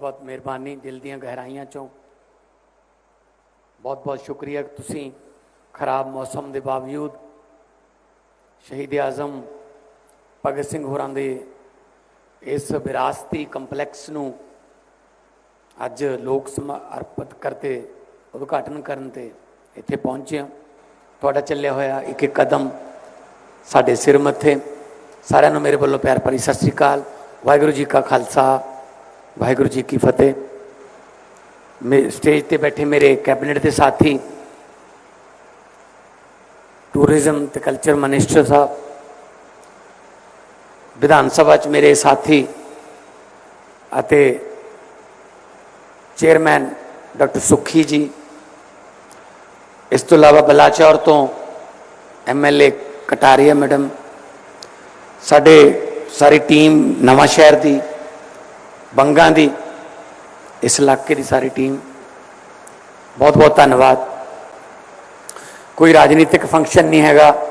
ਬਹੁਤ ਮਿਹਰਬਾਨੀ ਦਿਲ ਦੀਆਂ ਗਹਿਰਾਈਆਂ ਚੋਂ। ਬਹੁਤ ਬਹੁਤ ਸ਼ੁਕਰੀਆ ਕਿ ਤੁਸੀਂ ਖਰਾਬ ਮੌਸਮ ਦੇ ਬਾਵਜੂਦ ਸ਼ਹੀਦ ਆਜ਼ਮ ਭਗਤ ਸਿੰਘ ਹੋਰਾਂ ਦੇ ਇਸ ਵਿਰਾਸਤੀ ਕੰਪਲੈਕਸ ਨੂੰ ਅੱਜ ਲੋਕ ਸਮਰਪਿਤ ਕਰਤੇ ਉਦਘਾਟਨ ਕਰਨ ਤੇ ਇੱਥੇ ਪਹੁੰਚੇ ਹਾਂ। ਤੁਹਾਡਾ ਚੱਲਿਆ ਹੋਇਆ ਇੱਕ ਇੱਕ ਕਦਮ ਸਾਡੇ ਸਿਰ ਮੱਥੇ। ਸਾਰਿਆਂ ਨੂੰ ਮੇਰੇ ਵੱਲੋਂ ਪਿਆਰ ਭਰੀ ਸਤਿ ਸ੍ਰੀ ਅਕਾਲ। ਵਾਹਿਗੁਰੂ ਜੀ ਕਾ ਖਾਲਸਾ। ਵਾਹਿਗੁਰੂ ਜੀ ਕੀ ਫਤਿਹ। ਮੇ, ਸਟੇਜ ਤੇ ਬੈਠੇ ਮੇਰੇ ਕੈਬਨਿਟ ਦੇ ਸਾਥੀ, ਟੂਰਿਜ਼ਮ ਤੇ ਕਲਚਰ ਮਿਨਿਸਟਰ ਸਾਹਿਬ, ਵਿਧਾਨ ਸਭਾ ਚ ਮੇਰੇ ਸਾਥੀ ਅਤੇ ਚੇਅਰਮੈਨ ਡਾਕਟਰ ਸੁਖੀ ਜੀ, ਇਸ ਤੋਂ ਇਲਾਵਾ ਬਲਾਚੌਰ ਤੋਂ ਐਮਐਲਏ ਕਟਾਰੀਆ ਮੈਡਮ, ਸਾਡੇ ਸਾਰੀ ਟੀਮ ਨਵਾਂ ਸ਼ਹਿਰ ਦੀ ਬੰਗਾ ਦੀ, ਇਸ ਇਲਾਕੇ ਦੀ ਸਾਰੀ ਟੀਮ ਬਹੁਤ ਬਹੁਤ ਧੰਨਵਾਦ। ਕੋਈ ਰਾਜਨੀਤਿਕ ਫੰਕਸ਼ਨ ਨਹੀਂ ਹੈਗਾ।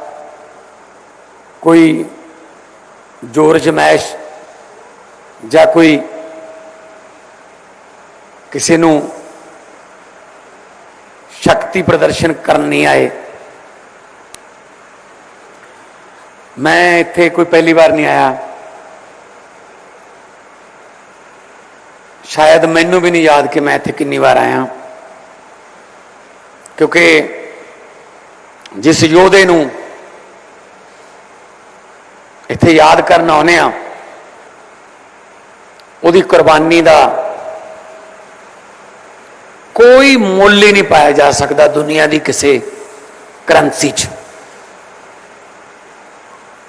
ਕੋਈ ਜੋਰ ਜਮੈਸ਼ ਜਾਂ ਕੋਈ ਕਿਸੇ ਨੂੰ ਸ਼ਕਤੀ ਪ੍ਰਦਰਸ਼ਨ ਕਰਨ ਨਹੀਂ ਆਏ। ਮੈਂ ਇੱਥੇ ਕੋਈ ਪਹਿਲੀ ਵਾਰ ਨਹੀਂ ਆਇਆ। ਸ਼ਾਇਦ ਮੈਨੂੰ ਵੀ ਨਹੀਂ ਯਾਦ ਕਿ ਮੈਂ ਇੱਥੇ ਕਿੰਨੀ ਵਾਰ ਆਇਆ। ਕਿਉਂਕਿ ਜਿਸ ਯੋਧੇ ਨੂੰ ਇੱਥੇ ਯਾਦ ਕਰਨ ਆਉਨੇ ਆ ਉਹਦੀ ਕੁਰਬਾਨੀ ਦਾ ਕੋਈ ਮੁੱਲ ਹੀ ਨਹੀਂ ਪਾਇਆ ਜਾ ਸਕਦਾ ਦੁਨੀਆ ਦੀ ਕਿਸੇ ਕਰੰਸੀ 'ਚ।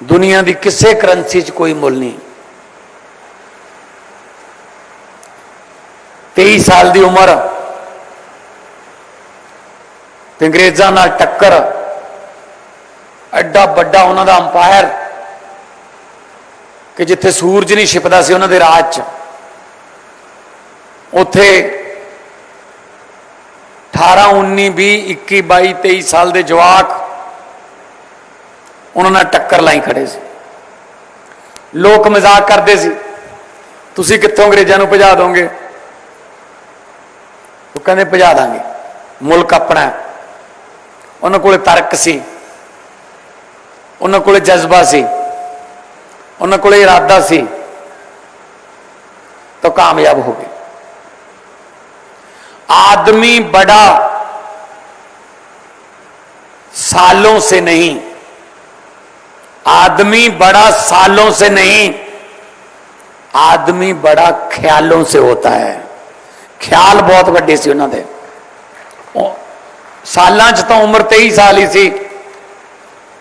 ਦੁਨੀਆ ਦੀ ਕਿਸੇ ਕਰੰਸੀ 'ਚ ਕੋਈ ਮੁੱਲ ਨਹੀਂ। 23 ਸਾਲ ਦੀ ਉਮਰ। ਤੇ ਅੰਗਰੇਜ਼ਾਂ ਨਾਲ ਟੱਕਰ। ਐਡਾ ਵੱਡਾ ਉਹਨਾਂ ਦਾ ਅੰਪਾਇਰ ਕਿ ਜਿੱਥੇ ਸੂਰਜ ਨਹੀਂ ਛਿਪਦਾ ਸੀ ਉਹਨਾਂ ਦੇ ਰਾਜ 'ਚ। ਉੱਥੇ 18 19 20 21 22 23 ਸਾਲ ਦੇ ਜਵਾਕ ਉਹਨਾਂ ਨਾਲ ਟੱਕਰ ਲਾਈ ਖੜੇ ਸੀ। ਲੋਕ ਮਜ਼ਾਕ ਕਰਦੇ ਸੀ। ਤੁਸੀਂ ਕਿੱਥੋਂ ਅੰਗਰੇਜ਼ਾਂ ਨੂੰ ਭਜਾ ਦੋਗੇ? ਉਹ ਕਹਿੰਦੇ ਭਜਾ ਦਾਂਗੇ ਮੁਲਕ ਆਪਣਾ ਹੈ। ਉਹਨਾਂ ਕੋਲੇ ਤਰਕ ਸੀ ਉਹਨਾਂ ਕੋਲੇ ਜਜ਼ਬਾ ਸੀ ਉਹਨਾਂ ਕੋਲੇ ਇਰਾਦਾ ਸੀ ਤਾਂ ਕਾਮਯਾਬ ਹੋ ਗਏ आदमी बड़ा सालों से नहीं आदमी बड़ा सालों से नहीं आदमी बड़ा ख्यालों से होता है ਖਿਆਲ ਬਹੁਤ ਵੱਡੇ ਸੀ ਉਹਨਾਂ ਦੇ। ਸਾਲਾਂ 'ਚ ਤਾਂ ਉਮਰ 23 ਸਾਲ ਹੀ ਸੀ,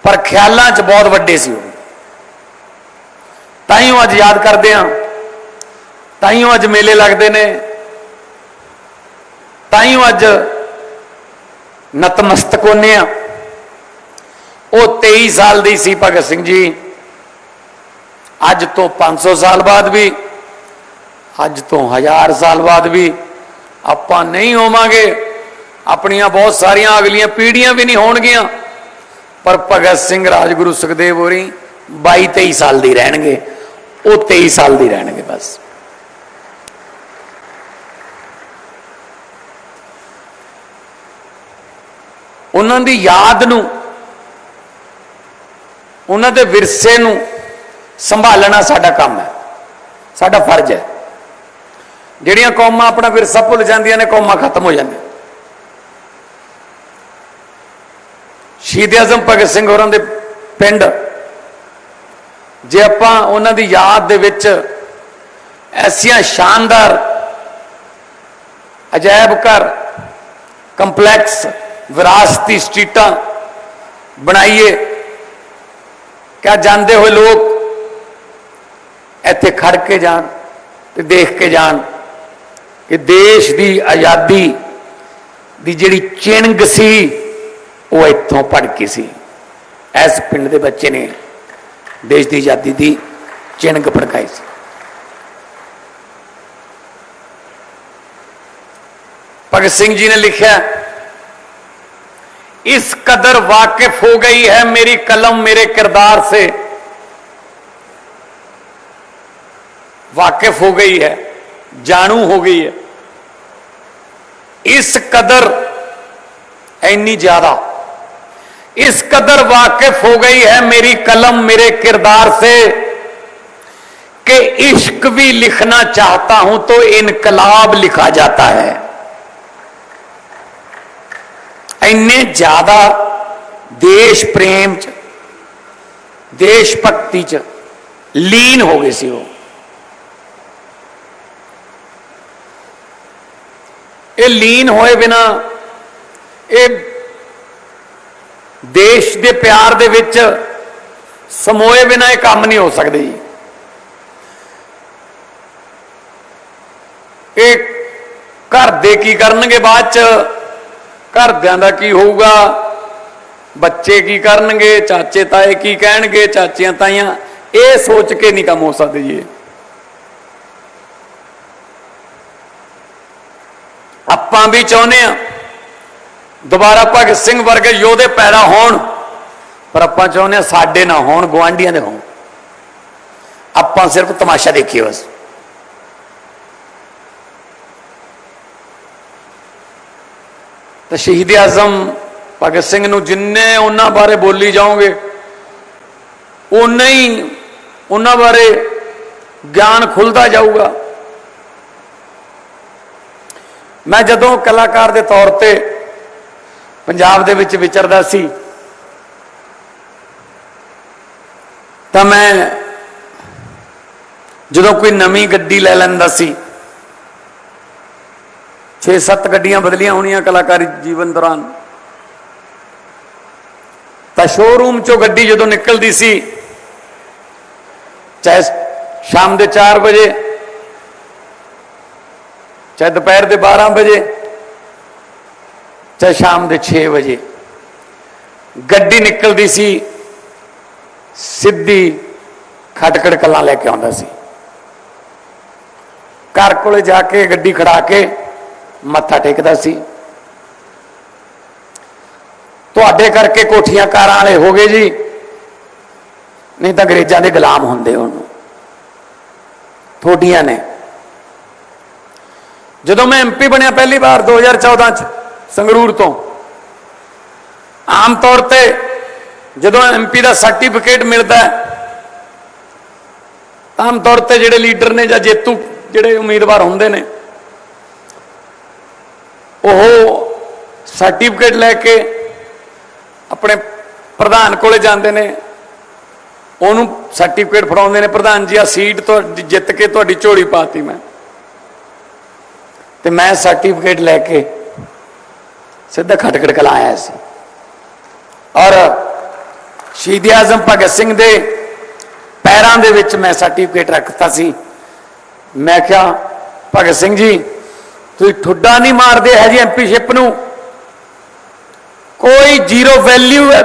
ਪਰ ਖਿਆਲਾਂ 'ਚ ਬਹੁਤ ਵੱਡੇ ਸੀ ਉਹ। ਤਾਂ ਉਹ ਅੱਜ ਯਾਦ ਕਰਦੇ ਆ ਉਹ ਅੱਜ ਮੇਲੇ ਲੱਗਦੇ ਨੇ। ਤਾਂ ਹੀ ਉਹ ਅੱਜ ਨਤਮਸਤਕ ਹੋਨੇ ਆ ਉਹ 23 ਸਾਲ ਦੀ ਸੀ ਭਗਤ ਸਿੰਘ ਜੀ। ਅੱਜ ਤੋਂ 500 ਸਾਲ ਬਾਅਦ ਵੀ, ਅੱਜ ਤੋਂ 1000 ਸਾਲ ਬਾਅਦ ਵੀ ਆਪਾਂ ਨਹੀਂ ਹੋਵਾਂਗੇ। ਆਪਣੀਆਂ ਬਹੁਤ ਸਾਰੀਆਂ ਅਗਲੀਆਂ ਪੀੜ੍ਹੀਆਂ ਵੀ ਨਹੀਂ ਹੋਣਗੀਆਂ। ਪਰ ਭਗਤ ਸਿੰਘ ਰਾਜਗੁਰੂ ਸੁਖਦੇਵ ਹੋਰੀ 22 23 ਸਾਲ ਦੀ ਰਹਿਣਗੇ। ਉਹ 23 ਸਾਲ ਦੀ ਰਹਿਣਗੇ ਬਸ। ਉਹਨਾਂ ਦੀ ਯਾਦ ਨੂੰ, ਉਹਨਾਂ ਦੇ ਵਿਰਸੇ ਨੂੰ ਸੰਭਾਲਣਾ ਸਾਡਾ ਕੰਮ ਹੈ। ਸਾਡਾ ਫਰਜ਼ ਹੈ। ਜਿਹੜੀਆਂ ਕੌਮਾਂ ਆਪਣਾ ਵਿਰਸਾ ਭੁੱਲ ਜਾਂਦੀਆਂ ਨੇ, ਕੌਮਾਂ ਖਤਮ ਹੋ ਜਾਂਦੀਆਂ। ਸ਼ਹੀਦ ਆਜ਼ਮ ਭਗਤ ਸਿੰਘ ਹੋਰਾਂ ਦੇ ਪਿੰਡ, ਜੇ ਆਪਾਂ ਉਹਨਾਂ ਦੀ ਯਾਦ ਦੇ ਵਿੱਚ ਐਸੀਆਂ ਸ਼ਾਨਦਾਰ, ਅਜਾਇਬ ਘਰ, ਕੰਪਲੈਕਸ, ਵਿਰਾਸਤੀ ਸਟਰੀਟਾਂ ਬਣਾਈਏ, ਕਿਆ ਜਾਂਦੇ ਹੋਏ ਲੋਕ ਇੱਥੇ ਖੜ ਕੇ ਜਾਣ ਤੇ ਦੇਖ ਕੇ ਜਾਣ। ਕਿ ਦੇਸ਼ ਦੀ ਆਜ਼ਾਦੀ ਦੀ ਜਿਹੜੀ ਚਿੰਗ ਸੀ ਉਹ ਇੱਥੋਂ ਭੜਕੀ ਸੀ ਇਸ ਪਿੰਡ ਦੇ ਬੱਚੇ ਨੇ ਦੇਸ਼ ਦੀ ਆਜ਼ਾਦੀ ਦੀ ਚਿੰਗ ਭੜਕਾਈ ਸੀ ਭਗਤ ਸਿੰਘ ਜੀ ਨੇ ਲਿਖਿਆ इस कदर वाकिफ हो गई है मेरी कलम मेरे किरदार से वाकिफ हो गई है ਜਾਣੂ ਹੋ ਗਈ ਹੈ ਇਸ ਕਦਰ ਇੰਨੀ ਜ਼ਿਆਦਾ इस कदर वाकिफ हो गई है मेरी कलम मेरे किरदार से कि इश्क भी लिखना चाहता हूं तो इनकलाब लिखा जाता है ਇੰਨੇ ਜ਼ਿਆਦਾ ਦੇਸ਼ ਪ੍ਰੇਮ ਚ ਦੇਸ਼ ਭਗਤੀ ਚ ਲੀਨ ਹੋ ਗਏ ਸੀ ਉਹ ਇਹ ਲੀਨ ਹੋਏ ਬਿਨਾ, ਇਹ ਦੇਸ਼ ਦੇ ਪਿਆਰ ਦੇ ਵਿੱਚ ਸਮੋਏ ਬਿਨਾ ਇਹ ਕੰਮ ਨਹੀਂ ਹੋ ਸਕਦੇ ਜੀ। ਇਹ ਘਰ ਦੇ ਕੀ ਕਰਨਗੇ ਬਾਅਦ ਚ? ਘਰਦਿਆਂ ਦਾ ਕੀ ਹੋਊਗਾ? ਬੱਚੇ ਕੀ ਕਰਨਗੇ? ਚਾਚੇ ਤਾਏ ਕੀ ਕਹਿਣਗੇ? ਚਾਚੀਆਂ ਤਾਈਆਂ ਇਹ ਸੋਚ ਕੇ ਨਹੀਂ ਕੰਮ ਹੋ ਸਕਦੇ ਜੀ ਆਪਾਂ ਵੀ ਚਾਹੁੰਦੇ ਆ ਦੁਬਾਰਾ ਭਗਤ ਸਿੰਘ ਵਰਗੇ ਯੋਧੇ ਪੈਦਾ ਹੋਣ, ਪਰ ਆਪਾਂ ਚਾਹੁੰਦੇ ਆ ਸਾਡੇ ਨਾ ਹੋਣ ਗਵਾਂਢੀਆਂ ਦੇ ਹੋਣ। ਆਪਾਂ ਸਿਰਫ ਤਮਾਸ਼ਾ ਦੇਖੀਏ ਬਸ। ਤਾਂ ਸ਼ਹੀਦ ਆਜ਼ਮ ਭਗਤ ਸਿੰਘ ਨੂੰ ਜਿੰਨੇ ਉਹਨਾਂ ਬਾਰੇ ਬੋਲੀ ਜਾਓਗੇ ਉਨਾ ਹੀ ਉਹਨਾਂ ਬਾਰੇ ਗਿਆਨ ਖੁੱਲਦਾ ਜਾਊਗਾ। ਮੈਂ ਜਦੋਂ ਕਲਾਕਾਰ ਦੇ ਤੌਰ ਤੇ ਪੰਜਾਬ ਦੇ ਵਿੱਚ ਵਿਚਰਦਾ ਸੀ, ਤਾਂ ਮੈਂ ਜਦੋਂ ਕੋਈ ਨਵੀਂ ਗੱਡੀ ਲੈ ਲੈਂਦਾ ਸੀ 6-7 ਗੱਡੀਆਂ ਬਦਲੀਆਂ ਹੋਣੀਆਂ ਕਲਾਕਾਰੀ ਜੀਵਨ ਦੌਰਾਨ, ਤਾਂ ਸ਼ੋਰੂਮ ਚੋਂ ਗੱਡੀ ਜਦੋਂ ਨਿਕਲਦੀ ਸੀ, ਚਾਹੇ ਸ਼ਾਮ ਦੇ 4 ਵਜੇ ਚਾਹੇ ਦੁਪਹਿਰ ਦੇ 12 ਵਜੇ, ਚਾਹੇ ਸ਼ਾਮ ਦੇ 6 ਵਜੇ। ਗੱਡੀ ਨਿਕਲਦੀ ਸੀ, ਸਿੱਧੀ ਖਟਕੜ ਕਲਾਂ ਲੈ ਕੇ ਆਉਂਦਾ ਸੀ। ਘਰ ਕੋਲੇ ਜਾ ਕੇ ਗੱਡੀ ਖੜਾ ਕੇ ਮੱਥਾ ਟੇਕਦਾ ਸੀ। ਤੁਹਾਡੇ ਕਰਕੇ ਕੋਠੀਆਂ ਕਾਰਾਂ ਵਾਲੇ ਹੋ ਗਏ ਜੀ, ਨਹੀਂ ਤਾਂ ਅੰਗਰੇਜ਼ਾਂ ਦੇ ਗੁਲਾਮ ਹੁੰਦੇ ਉਹਨੂੰ। ਥੋਡੀਆਂ ਨੇ। ਜਦੋਂ ਮੈਂ ਐਮਪੀ ਬਣਿਆ ਪਹਿਲੀ ਵਾਰ 2014 ਚ, ਸੰਗਰੂਰ ਤੋਂ। ਆਮ ਤੌਰ ਤੇ ਜਦੋਂ ਐਮਪੀ ਦਾ ਸਰਟੀਫਿਕੇਟ ਮਿਲਦਾ ਆਮ ਤੌਰ ਤੇ ਜਿਹੜੇ ਲੀਡਰ ਨੇ ਜਾਂ ਜੇਤੂ ਜਿਹੜੇ ਉਮੀਦਵਾਰ ਹੁੰਦੇ ਨੇ, ਉਹ ਸਰਟੀਫਿਕੇਟ ਲੈ ਕੇ ਆਪਣੇ ਪ੍ਰਧਾਨ ਕੋਲੇ ਜਾਂਦੇ ਨੇ, ਉਹਨੂੰ ਸਰਟੀਫਿਕੇਟ ਫੜਾਉਂਦੇ ਨੇ, ਪ੍ਰਧਾਨ ਜੀ ਆ ਸੀਟ ਤੋਂ ਜਿੱਤ ਕੇ ਤੁਹਾਡੀ ਝੋਲੀ ਪਾਤੀ ਮੈਂ। ਤੇ ਮੈਂ ਸਰਟੀਫਿਕੇਟ ਲੈ ਕੇ ਸਿੱਧਾ ਖਟਕੜ ਕਲਾ ਆਇਆ ਸੀ। ਔਰ ਸ਼ਹੀਦ ਆਜ਼ਮ ਭਗਤ ਸਿੰਘ ਦੇ ਪੈਰਾਂ ਦੇ ਵਿੱਚ ਮੈਂ ਸਰਟੀਫਿਕੇਟ ਰੱਖਤਾ ਸੀ। ਮੈਂ ਕਿਹਾ, ਭਗਤ ਸਿੰਘ ਜੀ, ਤੁਸੀਂ ਠੁੱਡਾ ਨਹੀਂ ਮਾਰਦੇ ਹੈ ਜੀ ਐਮਪੀਸ਼ਿਪ ਨੂੰ। ਕੋਈ ਜ਼ੀਰੋ ਵੈਲਿਊ ਹੈ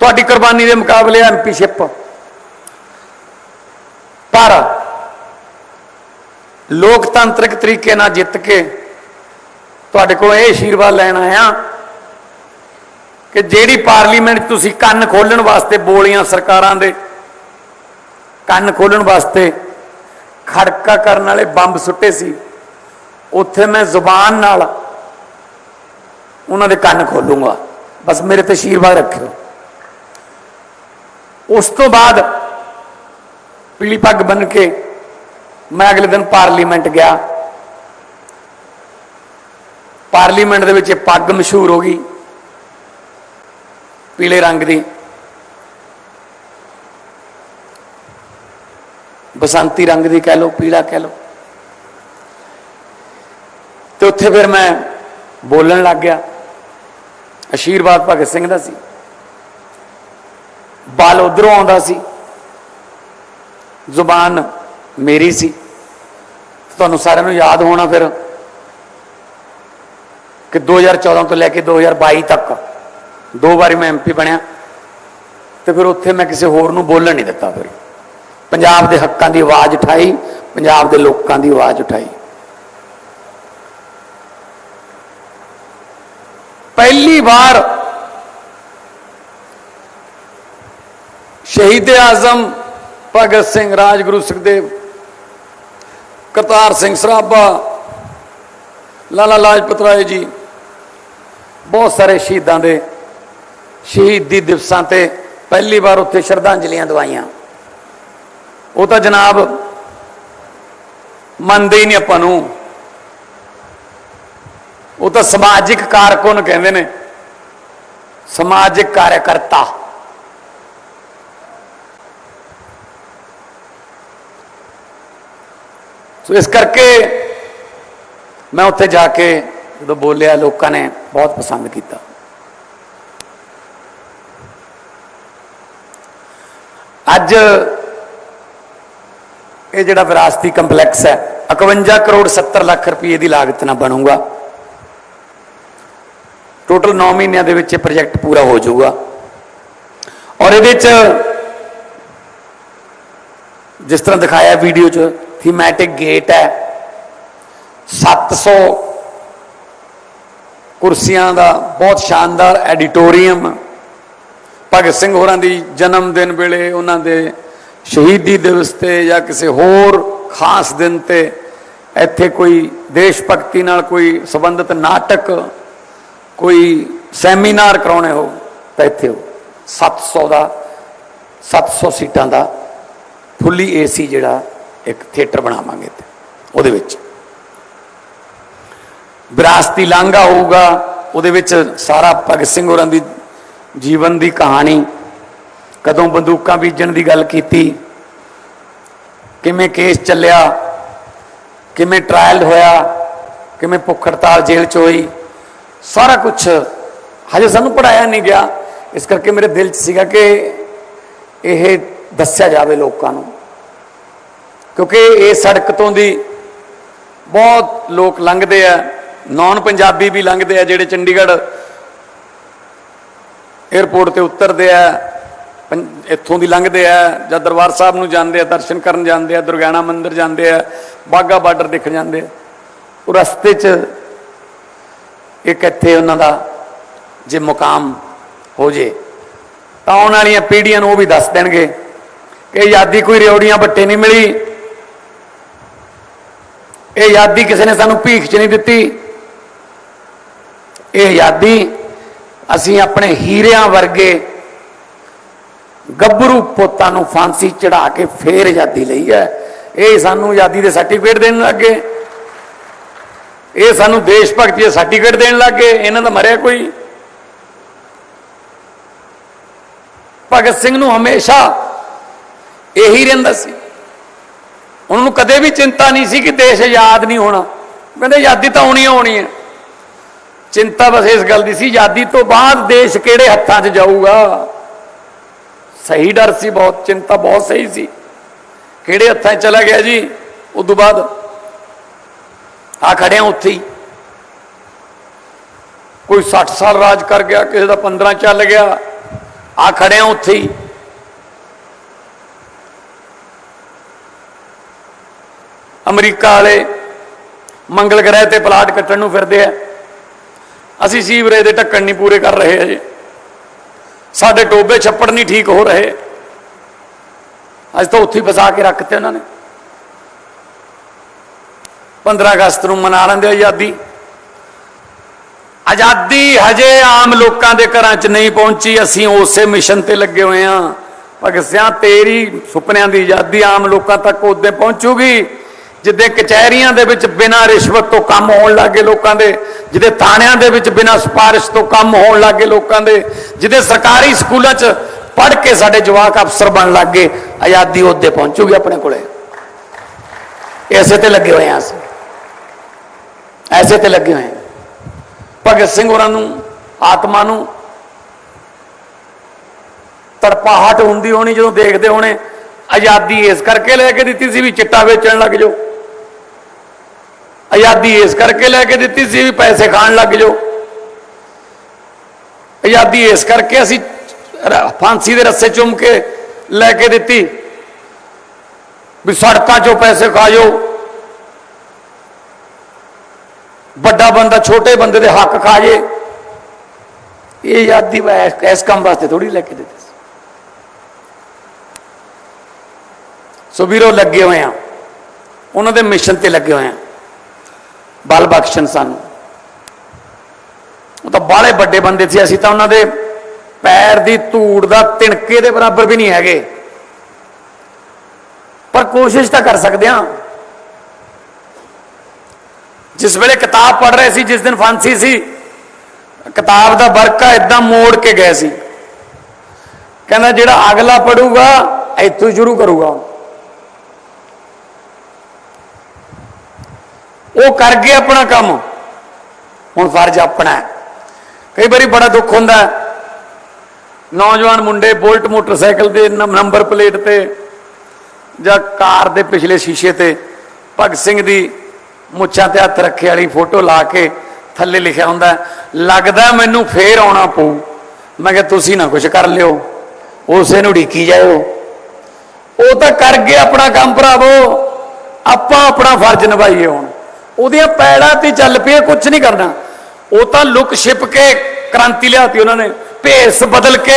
ਤੁਹਾਡੀ ਕੁਰਬਾਨੀ ਦੇ ਮੁਕਾਬਲੇ ਐਮਪੀਸ਼ਿਪ ਪਰ ਲੋਕਤੰਤਰਿਕ ਤਰੀਕੇ ਨਾਲ ਜਿੱਤ ਕੇ ਤੁਹਾਡੇ ਕੋਲ ਇਹ ਆਸ਼ੀਰਵਾਦ ਲੈਣ ਆਇਆ ਕਿ ਜਿਹੜੀ ਪਾਰਲੀਮੈਂਟ ਤੁਸੀਂ ਕੰਨ ਖੋਲਣ ਵਾਸਤੇ ਬੋਲੀਆਂ ਸਰਕਾਰਾਂ ਦੇ, ਕੰਨ ਖੋਲਣ ਵਾਸਤੇ ਖੜਕਾ ਕਰਨ ਵਾਲੇ ਬੰਬ ਸੁੱਟੇ ਸੀ, ਉੱਥੇ ਮੈਂ ਜ਼ੁਬਾਨ ਨਾਲ ਉਹਨਾਂ ਦੇ ਕੰਨ ਖੋਲੂੰਗਾ ਬਸ ਮੇਰੇ ਤੇ ਆਸ਼ੀਰਵਾਦ ਰੱਖਿਓ। ਉਸ ਤੋਂ ਬਾਅਦ ਪੀਲੀ ਪੱਗ ਬਨ ਕੇ ਮੈਂ ਅਗਲੇ ਦਿਨ ਪਾਰਲੀਮੈਂਟ ਗਿਆ। ਪਾਰਲੀਮੈਂਟ ਦੇ ਵਿੱਚ ਇਹ ਪੱਗ ਮਸ਼ਹੂਰ ਹੋ ਗਈ, ਪੀਲੇ ਰੰਗ ਦੀ। ਬਸੰਤੀ ਰੰਗ ਦੀ ਕਹਿ ਲਓ, ਪੀਲਾ ਕਹਿ ਲਓ। ਤੇ ਉੱਥੇ ਫਿਰ ਮੈਂ ਬੋਲਣ ਲੱਗ ਗਿਆ। ਆਸ਼ੀਰਵਾਦ ਭਗਤ ਸਿੰਘ ਦਾ ਸੀ। ਬਲ ਉਧਰੋਂ ਆਉਂਦਾ ਸੀ। ਜ਼ੁਬਾਨ ਮੇਰੀ ਸੀ। ਤੁਹਾਨੂੰ ਸਾਰਿਆਂ ਨੂੰ ਯਾਦ ਹੋਣਾ ਫਿਰ ਕਿ 2014 ਤੋਂ ਲੈ ਕੇ 2022 ਤੱਕ ਦੋ ਵਾਰੀ ਮੈਂ ਐਮਪੀ ਬਣਿਆ ਤੇ ਫਿਰ ਉੱਥੇ ਮੈਂ ਕਿਸੇ ਹੋਰ ਨੂੰ ਬੋਲਣ ਨਹੀਂ ਦਿੱਤਾ ਫਿਰ। ਪੰਜਾਬ ਦੇ ਹੱਕਾਂ ਦੀ ਆਵਾਜ਼ ਉਠਾਈ, ਪੰਜਾਬ ਦੇ ਲੋਕਾਂ ਦੀ ਆਵਾਜ਼ ਉਠਾਈ। ਪਹਿਲੀ ਵਾਰ ਸ਼ਹੀਦ ਆਜ਼ਮ ਭਗਤ ਸਿੰਘ ਰਾਜਗੁਰੂ ਸੁਖਦੇਵ ਕਰਤਾਰ ਸਿੰਘ ਸਰਾਭਾ, ਲਾਲਾ ਲਾਜਪਤ ਰਾਏ ਜੀ, ਬਹੁਤ ਸਾਰੇ ਸ਼ਹੀਦਾਂ ਦੇ ਸ਼ਹੀਦੀ ਦਿਵਸਾਂ ਤੇ ਪਹਿਲੀ ਵਾਰ ਉੱਥੇ ਸ਼ਰਧਾਂਜਲੀਆਂ ਦਵਾਈਆਂ। ਉਹ ਤਾਂ ਜਨਾਬ ਮੰਨਦੇ ਹੀ ਨਹੀਂ ਆਪਾਂ ਨੂੰ। ਉਹ ਤਾਂ ਸਮਾਜਿਕ ਕਾਰਕੁਨ ਕਹਿੰਦੇ ਨੇ। ਸਮਾਜਿਕ ਕਾਰਜਕਰਤਾ ਸੋ ਇਸ ਕਰਕੇ ਮੈਂ ਉੱਥੇ ਜਾ ਕੇ ਜਦੋਂ ਬੋਲਿਆ, ਲੋਕਾਂ ਨੇ ਬਹੁਤ ਪਸੰਦ ਕੀਤਾ। ਅੱਜ ਇਹ ਜਿਹੜਾ ਵਿਰਾਸਤੀ ਕੰਪਲੈਕਸ ਹੈ 51 ਕਰੋੜ 70 ਲੱਖ ਰੁਪਏ ਦੀ ਲਾਗਤ ਨਾਲ ਬਣੂਗਾ। ਟੋਟਲ 9 ਮਹੀਨਿਆਂ ਦੇ ਵਿੱਚ ਇਹ ਪ੍ਰੋਜੈਕਟ ਪੂਰਾ ਹੋ ਜਾਊਗਾ। ਔਰ ਇਹਦੇ ਚ ਜਿਸ ਤਰ੍ਹਾਂ ਦਿਖਾਇਆ ਵੀਡੀਓ ਚ ਥੀਮੈਟਿਕ ਗੇਟ ਹੈ। 700 ਕੁਰਸੀਆਂ ਦਾ ਬਹੁਤ ਸ਼ਾਨਦਾਰ ਐਡੀਟੋਰੀਅਮ। ਭਗਤ ਸਿੰਘ ਹੋਰਾਂ ਦੀ ਜਨਮ ਦਿਨ ਵੇਲੇ ਉਹਨਾਂ ਦੇ ਸ਼ਹੀਦੀ ਦਿਵਸ ਤੇ ਜਾਂ ਕਿਸੇ ਹੋਰ ਖਾਸ ਦਿਨ ਤੇ ਇੱਥੇ ਕੋਈ ਦੇਸ਼ ਭਗਤੀ ਨਾਲ ਕੋਈ ਸੰਬੰਧਿਤ ਨਾਟਕ, ਕੋਈ ਸੈਮੀਨਾਰ ਕਰਾਉਣੇ ਹੋ, ਤਾਂ ਇੱਥੇ ਹੋ। 700 ਦਾ 700 ਸੀਟਾਂ ਦਾ ਫੁੱਲੀ ਏਸੀ ਜਿਹੜਾ ਇੱਕ ਥੀਏਟਰ ਬਣਾਵਾਂਗੇ ਤੇ ਉਹਦੇ ਵਿੱਚ। ਵਿਰਾਸਤੀ ਲਾਂਘਾ ਹੋਊਗਾ, ਉਹਦੇ ਵਿੱਚ ਸਾਰਾ ਭਗਤ ਸਿੰਘ ਹੋਰਾਂ ਦੀ ਜੀਵਨ ਦੀ ਕਹਾਣੀ, ਕਦੋਂ ਬੰਦੂਕਾਂ ਬੀਜਣ ਦੀ ਗੱਲ ਕੀਤੀ, ਕਿਵੇਂ ਕੇਸ ਚੱਲਿਆ, ਕਿਵੇਂ ਟ੍ਰਾਇਲ ਹੋਇਆ, ਕਿਵੇਂ ਭੁੱਖ ਹੜਤਾਲ ਜੇਲ੍ਹ ਚ ਹੋਈ, ਸਾਰਾ ਕੁਝ ਹਜੇ ਸਾਨੂੰ ਪੜਾਇਆ ਨਹੀਂ ਗਿਆ। ਇਸ ਕਰਕੇ ਮੇਰੇ ਦਿਲ 'ਚ ਸੀਗਾ ਕਿ ਇਹ ਦੱਸਿਆ ਜਾਵੇ ਲੋਕਾਂ ਨੂੰ। ਕਿਉਂਕਿ ਇਹ ਸੜਕ ਤੋਂ ਦੀ ਬਹੁਤ ਲੋਕ ਲੰਘਦੇ ਆ ਨਾਨ ਪੰਜਾਬੀ ਵੀ ਲੰਘਦੇ ਆ, ਜਿਹੜੇ ਚੰਡੀਗੜ੍ਹ 에ਅਰਪੋਰਟ ਤੇ ਉਤਰਦੇ ਆ, ਪੰ- ਇੱਥੋਂ ਦੀ ਲੰਘਦੇ ਆ, ਜਾਂ ਦਰਬਾਰ ਸਾਹਿਬ ਨੂੰ ਜਾਂਦੇ ਆ, ਦਰਸ਼ਨ ਕਰਨ ਜਾਂਦੇ ਆ, ਦੁਰਗਿਆਣਾ ਮੰਦਿਰ ਜਾਂਦੇ ਆ ਬਾਗਾ ਬਾਰਡਰ ਦੇਖਣ ਜਾਂਦੇ ਆ। ਉਹ ਰਸਤੇ 'ਚ ਇੱਕ ਇੱਥੇ ਉਹਨਾਂ ਦਾ ਜੇ ਮੁਕਾਮ ਹੋ ਜੇ, ਤਾਂ ਆਉਣ ਵਾਲੀਆਂ ਪੀੜ੍ਹੀਆਂ ਨੂੰ ਉਹ ਵੀ ਦੱਸ ਦੇਣਗੇ ਕਿ ਆਜ਼ਾਦੀ ਕੋਈ ਰਿਉੜੀਆਂ ਬੱਟੇ ਨਹੀਂ ਮਿਲੀ। ਇਹ ਆਜ਼ਾਦੀ ਕਿਸੇ ਨੇ ਸਾਨੂੰ ਭੀਖ 'ਚ ਨਹੀਂ ਦਿੱਤੀ। ਇਹ ਆਜ਼ਾਦੀ ਅਸੀਂ ਆਪਣੇ ਹੀਰਿਆਂ ਵਰਗੇ ਗੱਭਰੂ ਪੋਤਾਂ ਨੂੰ ਫਾਂਸੀ ਚੜਾ ਕੇ ਫੇਰ ਆਜ਼ਾਦੀ ਲਈ ਹੈ। ਇਹ ਸਾਨੂੰ ਆਜ਼ਾਦੀ ਦੇ ਸਰਟੀਫਿਕੇਟ ਦੇਣ ਲੱਗੇ ਇਹ ਸਾਨੂੰ ਦੇਸ਼ ਭਗਤੀ ਦੇ ਸਰਟੀਫਿਕੇਟ ਦੇਣ ਲੱਗੇ ਇਹਨਾਂ ਦਾ ਮਰਿਆ ਕੋਈ। ਭਗਤ ਸਿੰਘ ਨੂੰ ਹਮੇਸ਼ਾ ਇਹੀ ਰਹਿੰਦਾ ਸੀ। ਉਹਨਾਂ ਨੂੰ ਕਦੇ ਵੀ ਚਿੰਤਾ ਨਹੀਂ ਸੀ ਕਿ ਦੇਸ਼ ਆਜ਼ਾਦ ਨਹੀਂ ਹੋਣਾ। ਕਹਿੰਦੇ ਆਜ਼ਾਦੀ ਤਾਂ ਹੋਣੀ ਓ ਹੋਣੀ ਹੈ ਚਿੰਤਾ ਬਸ ਇਸ ਗੱਲ ਦੀ ਸੀ, ਆਜ਼ਾਦੀ ਤੋਂ ਬਾਅਦ ਦੇਸ਼ ਕਿਹੜੇ ਹੱਥਾਂ 'ਚ ਜਾਊਗਾ? ਸਹੀ ਡਰ ਸੀ ਬਹੁਤ, ਚਿੰਤਾ ਬਹੁਤ ਸਹੀ ਸੀ। ਕਿਹੜੇ ਹੱਥਾਂ 'ਚ ਚਲਾ ਗਿਆ ਜੀ? ਉਸ ਤੋਂ ਬਾਅਦ ਆ ਖੜੇ ਉੱਥੇ ਹੀ। ਕੋਈ 60 ਸਾਲ ਰਾਜ ਕਰ ਗਿਆ, ਕਿਸੇ ਦਾ 15 ਚੱਲ ਗਿਆ। ਆ ਖੜੇ ਉੱਥੇ ਹੀ। ਅਮਰੀਕਾ ਵਾਲੇ ਮੰਗਲ ਗ੍ਰਹਿ ਤੇ ਪਲਾਟ ਕੱਟਣ ਨੂੰ ਫਿਰਦੇ ਆ। ਅਸੀਂ ਸੀਵਰੇਜ ਦੇ ਢੱਕਣ ਨਹੀਂ ਪੂਰੇ ਕਰ ਰਹੇ ਅਜੇ ਸਾਡੇ ਟੋਬੇ ਛੱਪੜ ਨਹੀਂ ਠੀਕ ਹੋ ਰਹੇ। ਅੱਜ ਤਾਂ ਉੱਥੇ ਹੀ ਫਸਾ ਕੇ ਰੱਖਤੇ ਉਹਨਾਂ ਨੇ। 15 ਅਗਸਤ ਨੂੰ ਮਨਾ ਲੈਂਦੇ ਆਜ਼ਾਦੀ। ਆਜ਼ਾਦੀ ਹਜੇ ਆਮ ਲੋਕਾਂ ਦੇ ਘਰਾਂ 'ਚ ਨਹੀਂ ਪਹੁੰਚੀ। ਅਸੀਂ ਉਸੇ ਮਿਸ਼ਨ ਤੇ ਲੱਗੇ ਹੋਏ ਆਂ। ਭਗਤ ਸਿਆਂ, ਤੇਰੀ ਸੁਪਨਿਆਂ ਦੀ ਆਜ਼ਾਦੀ ਆਮ ਲੋਕਾਂ ਤੱਕ ਉਦੋਂ ਪਹੁੰਚੂਗੀ। ਜਿੱਦੇ ਕਚਹਿਰੀਆਂ ਦੇ ਵਿੱਚ ਬਿਨਾਂ ਰਿਸ਼ਵਤ ਤੋਂ ਕੰਮ ਹੋਣ ਲੱਗੇ ਲੋਕਾਂ ਦੇ, ਜਿੱਦੇ ਥਾਣਿਆਂ ਦੇ ਵਿੱਚ ਬਿਨਾਂ ਸਿਫਾਰਿਸ਼ ਤੋਂ ਕੰਮ ਹੋਣ ਲੱਗੇ ਲੋਕਾਂ ਦੇ, ਜਿੱਦੇ ਸਰਕਾਰੀ ਸਕੂਲਾਂ 'ਚ ਪੜ੍ਹ ਕੇ ਸਾਡੇ ਜਵਾਕ ਅਫਸਰ ਬਣ ਲੱਗੇ ਆਜ਼ਾਦੀ ਉਹਦੇ ਪਹੁੰਚੂਗੀ ਆਪਣੇ ਕੋਲੇ। ਐਸੇ ਤੇ ਲੱਗੇ ਹੋਏ ਆਂ ਅਸੀਂ। ਐਸੇ ਤੇ ਲੱਗੇ ਹੋਏ ਭਗਤ ਸਿੰਘ ਹੋਰਾਂ ਨੂੰ, ਆਤਮਾ ਨੂੰ ਤੜਪਾਹਟ ਹੁੰਦੀ ਹੋਣੀ ਜਦੋਂ ਦੇਖਦੇ ਹੋਣੇ, ਆਜ਼ਾਦੀ ਇਸ ਕਰਕੇ ਲੈ ਕੇ ਦਿੱਤੀ ਸੀ ਵੀ ਚਿੱਟਾ ਵੇਚਣ ਲੱਗ ਜਾਓ। ਆਜ਼ਾਦੀ ਇਸ ਕਰਕੇ ਲੈ ਕੇ ਦਿੱਤੀ ਸੀ ਵੀ ਪੈਸੇ ਖਾਣ ਲੱਗ ਜਾਓ। ਆਜ਼ਾਦੀ ਇਸ ਕਰਕੇ ਅਸੀਂ ਫਾਂਸੀ ਦੇ ਰੱਸੇ ਚੁੰਮ ਕੇ ਲੈ ਕੇ ਦਿੱਤੀ ਵੀ ਸੜਕਾਂ 'ਚੋਂ ਪੈਸੇ ਖਾ ਜਾਓ। ਵੱਡਾ ਬੰਦਾ ਛੋਟੇ ਬੰਦੇ ਦੇ ਹੱਕ ਖਾ ਜੇ। ਇਹ ਆਜ਼ਾਦੀ ਵਾ ਇਸ- ਕੰਮ ਵਾਸਤੇ ਥੋੜੀ ਲੈ ਕੇ ਦਿੱਤੀ ਸੀ। ਸੋ ਵੀਰੋ, ਲੱਗੇ ਹੋਏ ਆ। ਉਹਨਾਂ ਦੇ ਮਿਸ਼ਨ ਤੇ ਲੱਗੇ ਹੋਏ ਆ। ਬਲ ਬਖਸ਼ਣ ਸਾਨੂੰ। ਉਹ ਤਾਂ ਬਾਹਲੇ ਵੱਡੇ ਬੰਦੇ ਸੀ, ਅਸੀਂ ਤਾਂ ਉਹਨਾਂ ਦੇ ਪੈਰ ਦੀ ਧੂੜ ਦਾ ਤਿਣਕੇ ਦੇ ਬਰਾਬਰ ਵੀ ਨਹੀਂ ਹੈਗੇ। ਪਰ ਕੋਸ਼ਿਸ਼ ਤਾਂ ਕਰ ਸਕਦੇ ਹਾਂ। ਜਿਸ ਵੇਲੇ ਕਿਤਾਬ ਪੜ੍ਹ ਰਹੇ ਸੀ, ਜਿਸ ਦਿਨ ਫਾਂਸੀ ਸੀ, ਕਿਤਾਬ ਦਾ ਵਰਕਾ ਇਦਾਂ ਮੋੜ ਕੇ ਗਏ ਸੀ। ਕਹਿੰਦਾ, ਜਿਹੜਾ ਅਗਲਾ ਪੜੂਗਾ ਇੱਥੋਂ ਸ਼ੁਰੂ ਕਰੂਗਾ ਉਹ ਕਰ ਗਏ ਆਪਣਾ ਕੰਮ। ਹੁਣ ਫਰਜ਼ ਆਪਣਾ ਹੈ। ਕਈ ਵਾਰੀ ਬੜਾ ਦੁੱਖ ਹੁੰਦਾ ਨੌਜਵਾਨ ਮੁੰਡੇ ਬੁਲਟ ਮੋਟਰਸਾਈਕਲ ਦੇ ਨੰ- ਨੰਬਰ ਪਲੇਟ ਤੇ ਜਾਂ ਕਾਰ ਦੇ ਪਿਛਲੇ ਸ਼ੀਸ਼ੇ ਤੇ ਭਗਤ ਸਿੰਘ ਦੀ ਮੁੱਛਾਂ ਤੇ ਹੱਥ ਰੱਖੇ ਵਾਲੀ ਫੋਟੋ ਲਾ ਕੇ ਥੱਲੇ ਲਿਖਿਆ ਹੁੰਦਾ ਲੱਗਦਾ ਮੈਨੂੰ ਫੇਰ ਆਉਣਾ ਪਊ। ਮੈਂ ਕਿਹਾ, ਤੁਸੀਂ ਨਾ ਕੁਝ ਕਰ ਲਿਓ। ਉਸੇ ਨੂੰ ਢੀਕੀ ਜਾਇਓ। ਉਹ ਤਾਂ ਕਰ ਗਏ ਆਪਣਾ ਕੰਮ ਭਰਾਵੋ। ਆਪਾਂ ਆਪਣਾ ਫਰਜ਼ ਨਿਭਾਈਏ ਹੁਣ। ਉਹਦੀਆਂ ਪੈੜਾਂ ਤੇ ਚੱਲ ਪਏ ਕੁਝ ਨਹੀਂ ਕਰਨਾ। ਉਹ ਤਾਂ ਲੁਕ ਛਿਪ ਕੇ ਕ੍ਰਾਂਤੀ ਲਿਆਤੀ ਉਹਨਾਂ ਨੇ, ਭੇਸ ਬਦਲ ਕੇ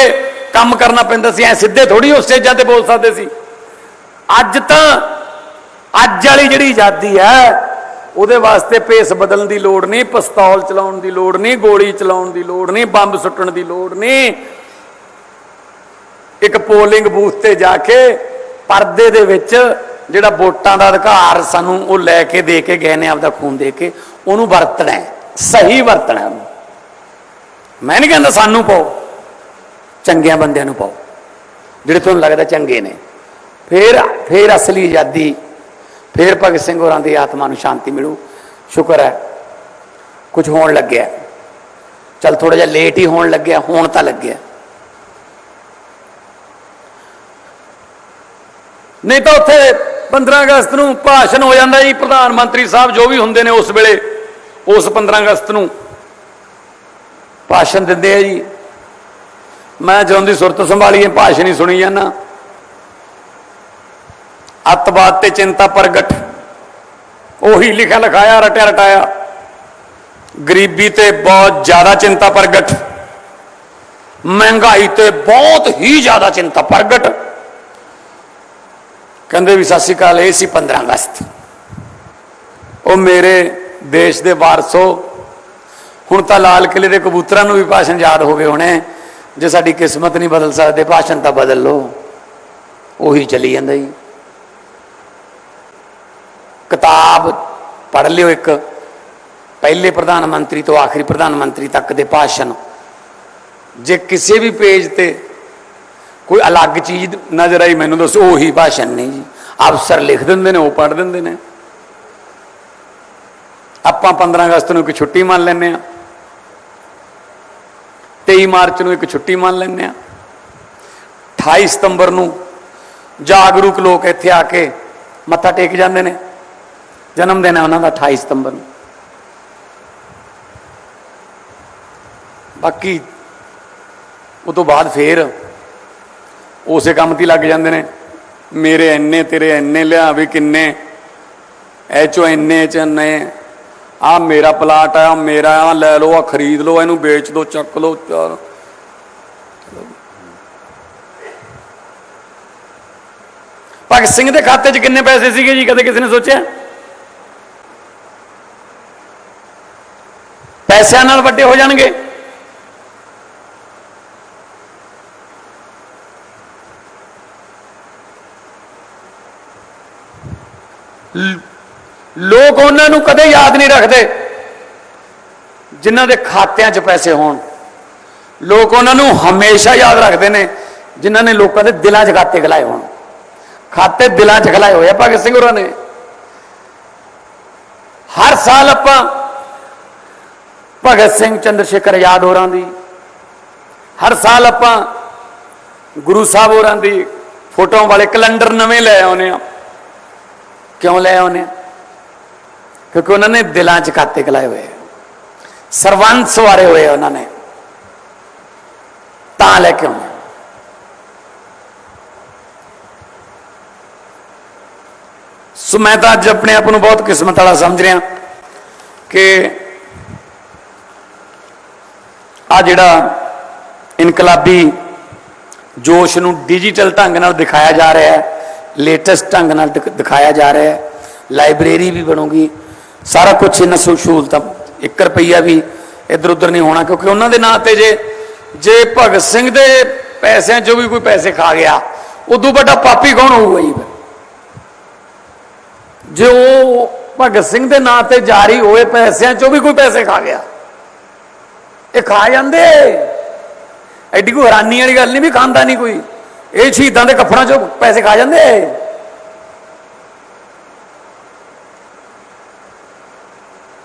ਕੰਮ ਕਰਨਾ ਪੈਂਦਾ ਸੀ, ਐ ਸਿੱਧੇ ਥੋੜੀ ਉਸ ਸਟੇਜਾਂ ਤੇ ਬੋਲ ਸਕਦੇ ਸੀ। ਅੱਜ ਤਾਂ, ਅੱਜ ਵਾਲੀ ਜਿਹੜੀ ਆਜ਼ਾਦੀ ਹੈ, ਉਹਦੇ ਵਾਸਤੇ ਭੇਸ ਬਦਲਣ ਦੀ ਲੋੜ ਨਹੀਂ, ਪਿਸਤੌਲ ਚਲਾਉਣ ਦੀ ਲੋੜ ਨਹੀਂ, ਗੋਲੀ ਚਲਾਉਣ ਦੀ ਲੋੜ ਨਹੀਂ, ਬੰਬ ਸੁੱਟਣ ਦੀ ਲੋੜ ਨਹੀਂ। ਇੱਕ ਪੋਲਿੰਗ ਬੂਥ ਤੇ ਜਾ ਕੇ ਪਰਦੇ ਦੇ ਵਿੱਚ ਜਿਹੜਾ ਵੋਟਾਂ ਦਾ ਅਧਿਕਾਰ ਸਾਨੂੰ ਉਹ ਲੈ ਕੇ ਦੇ ਕੇ ਗਏ ਨੇ ਆਪਦਾ ਖੂਨ ਦੇ ਕੇ, ਉਹਨੂੰ ਵਰਤਣਾ ਸਹੀ ਵਰਤਣਾ ਉਹਨੂੰ। ਮੈਂ ਨਹੀਂ ਕਹਿੰਦਾ ਸਾਨੂੰ ਪਾਓ, ਚੰਗਿਆਂ ਬੰਦਿਆਂ ਨੂੰ ਪਾਓ, ਜਿਹੜੇ ਤੁਹਾਨੂੰ ਲੱਗਦਾ ਚੰਗੇ ਨੇ। ਫਿਰ ਫਿਰ ਅਸਲੀ ਆਜ਼ਾਦੀ, ਫਿਰ ਭਗਤ ਸਿੰਘ ਹੋਰਾਂ ਦੀ ਆਤਮਾ ਨੂੰ ਸ਼ਾਂਤੀ ਮਿਲੂ। ਸ਼ੁਕਰ ਹੈ, ਕੁਝ ਹੋਣ ਲੱਗਿਆ। ਚਲ ਥੋੜਾ ਜਿਹਾ ਲੇਟ ਹੀ ਹੋਣ ਲੱਗਿਆ, ਹੋਣ ਤਾਂ ਲੱਗਿਆ। ਨਹੀਂ ਤਾਂ ਉੱਥੇ 15 ਅਗਸਤ ਨੂੰ ਭਾਸ਼ਣ ਹੋ ਜਾਂਦਾ ਜੀ, ਪ੍ਰਧਾਨ ਮੰਤਰੀ ਸਾਹਿਬ ਜੋ ਵੀ ਹੁੰਦੇ ਨੇ ਉਸ ਵੇਲੇ, ਉਸ 15 ਅਗਸਤ ਨੂੰ ਭਾਸ਼ਣ ਦਿੰਦੇ ਆ ਜੀ। ਮੈਂ ਜਦੋਂ ਦੀ ਸੁਰਤ ਸੰਭਾਲੀਏ ਭਾਸ਼ਣ ਹੀ ਸੁਣੀ ਜਾਂਦਾ। ਅੱਤਵਾਦ ਤੇ ਚਿੰਤਾ ਪ੍ਰਗਟ, ਉਹੀ ਲਿਖਿਆ ਲਿਖਾਇਆ, ਰਟਿਆ ਰਟਾਇਆ। ਗਰੀਬੀ ਤੇ ਬਹੁਤ ਜ਼ਿਆਦਾ ਚਿੰਤਾ ਪ੍ਰਗਟ, ਮਹਿੰਗਾਈ ਤੇ ਬਹੁਤ ਹੀ ਜ਼ਿਆਦਾ ਚਿੰਤਾ ਪ੍ਰਗਟ। ਕਹਿੰਦੇ ਵੀ ਸਤਿ ਸ਼੍ਰੀ ਅਕਾਲ, ਇਹ ਸੀ 15 ਅਗਸਤ। ਉਹ ਮੇਰੇ ਦੇਸ਼ ਦੇ ਵਾਰਸੋ। ਹੁਣ ਤਾਂ ਲਾਲ ਕਿਲੇ ਦੇ ਕਬੂਤਰਾਂ ਨੂੰ ਵੀ ਭਾਸ਼ਣ ਯਾਦ ਹੋ ਗਏ ਹੋਣੇ। ਜੇ ਸਾਡੀ ਕਿਸਮਤ ਨਹੀਂ ਬਦਲ ਸਕਦੇ, ਭਾਸ਼ਣ ਤਾਂ ਬਦਲ ਲਓ। ਉਹੀ ਚੱਲੀ ਜਾਂਦਾ ਜੀ। ਕਿਤਾਬ ਪੜ੍ਹ ਲਿਓ ਇੱਕ। ਪਹਿਲੇ ਪ੍ਰਧਾਨ ਮੰਤਰੀ ਤੋਂ ਆਖਰੀ ਪ੍ਰਧਾਨ ਮੰਤਰੀ ਤੱਕ ਦੇ ਭਾਸ਼ਣ। ਜੇ ਕਿਸੇ ਵੀ ਪੇਜ ਤੇ ਕੋਈ ਅਲੱਗ ਚੀਜ਼ ਨਜ਼ਰ ਆਈ, ਮੈਨੂੰ ਦੱਸੋ, ਉਹੀ ਭਾਸ਼ਣ ਨਹੀਂ ਜੀ। ਅਫਸਰ ਲਿਖ ਦਿੰਦੇ ਨੇ, ਉਹ ਪੜ੍ਹ ਦਿੰਦੇ ਨੇ। ਆਪਾਂ 15 ਅਗਸਤ ਨੂੰ ਇੱਕ ਛੁੱਟੀ ਮੰਨ ਲੈਂਦੇ ਆ 23 ਮਾਰਚ ਨੂੰ ਇੱਕ ਛੁੱਟੀ ਮੰਨ ਲੈਂਦੇ ਆ 28 ਸਤੰਬਰ ਨੂੰ ਜਾਗਰੂਕ ਲੋਕ ਇੱਥੇ ਆ ਕੇ ਮੱਥਾ ਟੇਕ ਜਾਂਦੇ ਨੇ। ਜਨਮ ਦਿਨ ਹੈ ਉਹਨਾਂ ਦਾ 28 ਸਤੰਬਰ ਨੂੰ। ਬਾਕੀ, ਉਹ ਤੋਂ ਬਾਅਦ ਫੇਰ ਉਸੇ ਕੰਮ ਤੇ ਲੱਗ ਜਾਂਦੇ ਨੇ। ਮੇਰੇ ਇੰਨੇ, ਤੇਰੇ ਇੰਨੇ, ਲਿਆ ਵੀ ਕਿੰਨੇ। ਐ ਚੋਂ ਇੰਨੇ ਚ ਇੰਨੇ। ਆ ਮੇਰਾ ਪਲਾਟ ਆ, ਮੇਰਾ ਆ, ਲੈ ਲਓ, ਆ ਖਰੀਦ ਲਓ, ਇਹਨੂੰ ਵੇਚ ਦਿਓ ਚੱਕ ਲਓ, ਚਾਰ। ਭਗਤ ਸਿੰਘ ਦੇ ਖਾਤੇ 'ਚ ਕਿੰਨੇ ਪੈਸੇ ਸੀਗੇ ਜੀ, ਕਦੇ ਕਿਸੇ ਨੇ ਸੋਚਿਆ? ਪੈਸਿਆਂ ਨਾਲ ਵੱਡੇ ਹੋ ਜਾਣਗੇ। ਲੋਕ ਉਹਨਾਂ ਨੂੰ ਕਦੇ ਯਾਦ ਨਹੀਂ ਰੱਖਦੇ ਜਿਨ੍ਹਾਂ ਦੇ ਖਾਤਿਆਂ 'ਚ ਪੈਸੇ ਹੋਣ। ਲੋਕ ਉਹਨਾਂ ਨੂੰ ਹਮੇਸ਼ਾ ਯਾਦ ਰੱਖਦੇ ਨੇ ਜਿਨ੍ਹਾਂ ਨੇ ਲੋਕਾਂ ਦੇ ਦਿਲਾਂ 'ਚ ਖਾਤੇ ਖਲਾਏ ਹੋਣ। ਖਾਤੇ ਦਿਲਾਂ 'ਚ ਖਲਾਏ ਹੋਏ ਆ ਭਗਤ ਸਿੰਘ ਹੋਰਾਂ ਨੇ। ਹਰ ਸਾਲ ਆਪਾਂ ਭਗਤ ਸਿੰਘ ਚੰਦਰ ਸ਼ੇਖਰ ਆਜ਼ਾਦ ਹੋਰਾਂ ਦੀ, ਹਰ ਸਾਲ ਆਪਾਂ ਗੁਰੂ ਸਾਹਿਬ ਹੋਰਾਂ ਦੀ ਫੋਟੋਆਂ ਵਾਲੇ ਕੈਲੰਡਰ ਨਵੇਂ ਲੈ ਆਉਨੇ ਆ ਕਿਉਂ ਲੈ ਉਹਨੇ ਕਿਉਂਕਿ ਉਹਨਾਂ ਨੇ ਦਿਲਾਂ 'ਚ ਖਾਤੇ ਕਲਾਏ ਹੋਏ ਆ ਸਰਵੰਸ ਵਾਰੇ ਹੋਏ ਆ ਉਹਨਾਂ ਨੇ ਤਾਂ ਲੈ ਕੇ ਆਉਂਦੇ ਸੋ ਮੈਂ ਤਾਂ ਅੱਜ ਆਪਣੇ ਆਪ ਨੂੰ ਬਹੁਤ ਕਿਸਮਤ ਵਾਲਾ ਸਮਝ ਰਿਹਾ ਕਿ ਆ ਜਿਹੜਾ ਇਨਕਲਾਬੀ ਜੋਸ਼ ਨੂੰ ਡਿਜੀਟਲ ਢੰਗ ਨਾਲ ਦਿਖਾਇਆ ਜਾ ਰਿਹਾ ਹੈ ਲੇਟੈਸਟ ਢੰਗ ਨਾਲ ਦਿਖ- ਦਿਖਾਇਆ ਜਾ ਰਿਹਾ ਹੈ। ਲਾਇਬ੍ਰੇਰੀ ਵੀ ਬਣੂਗੀ। ਸਾਰਾ ਕੁਝ ਇਹਨਾਂ ਸਹੂ- ਸਹੂਲਤਾਂ 1 ਰੁਪਈਆ ਵੀ ਇੱਧਰ ਉੱਧਰ ਨਹੀਂ ਹੋਣਾ, ਕਿਉਂਕਿ ਉਹਨਾਂ ਦੇ ਨਾਂ ਤੇ ਜੇ ਜੇ ਭਗਤ ਸਿੰਘ ਦੇ ਪੈਸਿਆਂ ਚੋਂ ਵੀ ਕੋਈ ਪੈਸੇ ਖਾ ਗਿਆ, ਉਦੋਂ ਵੱਡਾ ਪਾਪੀ ਕੌਣ ਹੋਊਗਾ ਜੀ ਜੇ ਉਹ ਭਗਤ ਸਿੰਘ ਦੇ ਨਾਂ ਤੇ ਜਾਰੀ ਹੋਏ ਪੈਸਿਆਂ ਚੋਂ ਵੀ ਕੋਈ ਪੈਸੇ ਖਾ ਗਿਆ, ਇਹ ਖਾ ਜਾਂਦੇ। ਐਡੀ ਕੋਈ ਹੈਰਾਨੀ ਵਾਲੀ ਗੱਲ ਨਹੀਂ ਵੀ ਖਾਂਦਾ ਨਹੀਂ ਕੋਈ। ਇਹ ਸ਼ਹੀਦਾਂ ਦੇ ਕੱਫੜਾਂ ਚੋਂ ਪੈਸੇ ਖਾ ਜਾਂਦੇ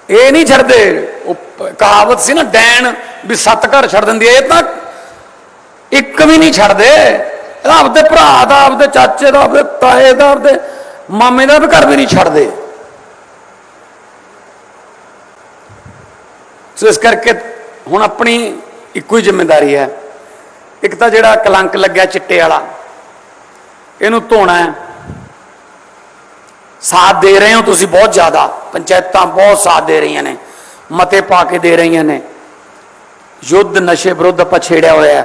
ਇਹ? ਨਹੀਂ ਛੱਡਦੇ। ਉਹ ਕਹਾਵਤ ਸੀ ਨਾ, ਡੈਣ ਵੀ ਸੱਤ ਘਰ ਛੱਡ ਦਿੰਦੀ ਹੈ ਇਹ ਤਾਂ ਇੱਕ ਵੀ ਨਹੀਂ ਛੱਡਦੇ। ਇਹਦਾ ਆਪਦੇ ਭਰਾ ਦਾ, ਆਪਦੇ ਚਾਚੇ ਦਾ, ਆਪਦੇ ਤਾਏ ਦਾ, ਆਪਦੇ ਮਾਮੇ ਦਾ ਵੀ ਘਰ ਵੀ ਨਹੀਂ ਛੱਡਦੇ। ਸੋ ਇਸ ਕਰਕੇ ਹੁਣ ਆਪਣੀ ਇੱਕੋ ਹੀ ਜ਼ਿੰਮੇਵਾਰੀ ਹੈ। ਇੱਕ ਤਾਂ ਜਿਹੜਾ ਕਲੰਕ ਲੱਗਿਆ ਚਿੱਟੇ ਵਾਲਾ, ਇਹਨੂੰ ਧੋਣਾ ਹੈ। ਸਾਥ ਦੇ ਰਹੇ ਹੋ ਤੁਸੀਂ ਬਹੁਤ ਜ਼ਿਆਦਾ, ਪੰਚਾਇਤਾਂ ਬਹੁਤ ਸਾਥ ਦੇ ਰਹੀਆਂ ਨੇ, ਮਤੇ ਪਾ ਕੇ ਦੇ ਰਹੀਆਂ ਨੇ। ਯੁੱਧ ਨਸ਼ੇ ਵਿਰੁੱਧ ਆਪਾਂ ਛੇੜਿਆ ਹੋਇਆ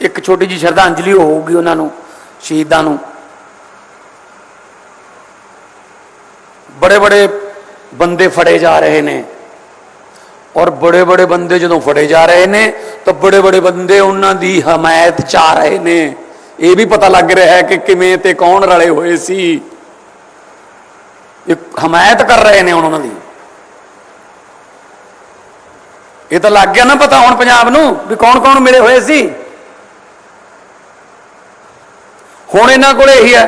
ਇੱਕ ਛੋਟੀ ਜੀ ਸ਼ਰਧਾਂਜਲੀ ਹੋਊਗੀ ਉਹਨਾਂ ਨੂੰ, ਸ਼ਹੀਦਾਂ ਨੂੰ। ਬੜੇ ਬੜੇ ਬੰਦੇ ਫੜੇ ਜਾ ਰਹੇ ਨੇ। ਔਰ ਬੜੇ ਬੜੇ ਬੰਦੇ ਜਦੋਂ ਫੜੇ ਜਾ ਰਹੇ ਨੇ, ਤਾਂ ਬੜੇ ਬੜੇ ਬੰਦੇ ਉਹਨਾਂ ਦੀ ਹਮਾਇਤ ਚਾਹ ਰਹੇ ਨੇ। ਇਹ ਵੀ ਪਤਾ ਲੱਗ ਰਿਹਾ ਹੈ ਕਿ ਕਿਵੇਂ ਤੇ ਕੌਣ ਰਲੇ ਹੋਏ ਸੀ। ਇਹ ਹਮਾਇਤ ਕਰ ਰਹੇ ਨੇ ਹੁਣ ਉਹਨਾਂ ਦੀ। ਇਹ ਤਾਂ ਲੱਗ ਗਿਆ ਨਾ ਪਤਾ ਹੁਣ ਪੰਜਾਬ ਨੂੰ ਵੀ ਕੌਣ ਕੌਣ ਮਿਲੇ ਹੋਏ ਸੀ। ਹੁਣ ਇਹਨਾਂ ਕੋਲ ਇਹੀ ਹੈ,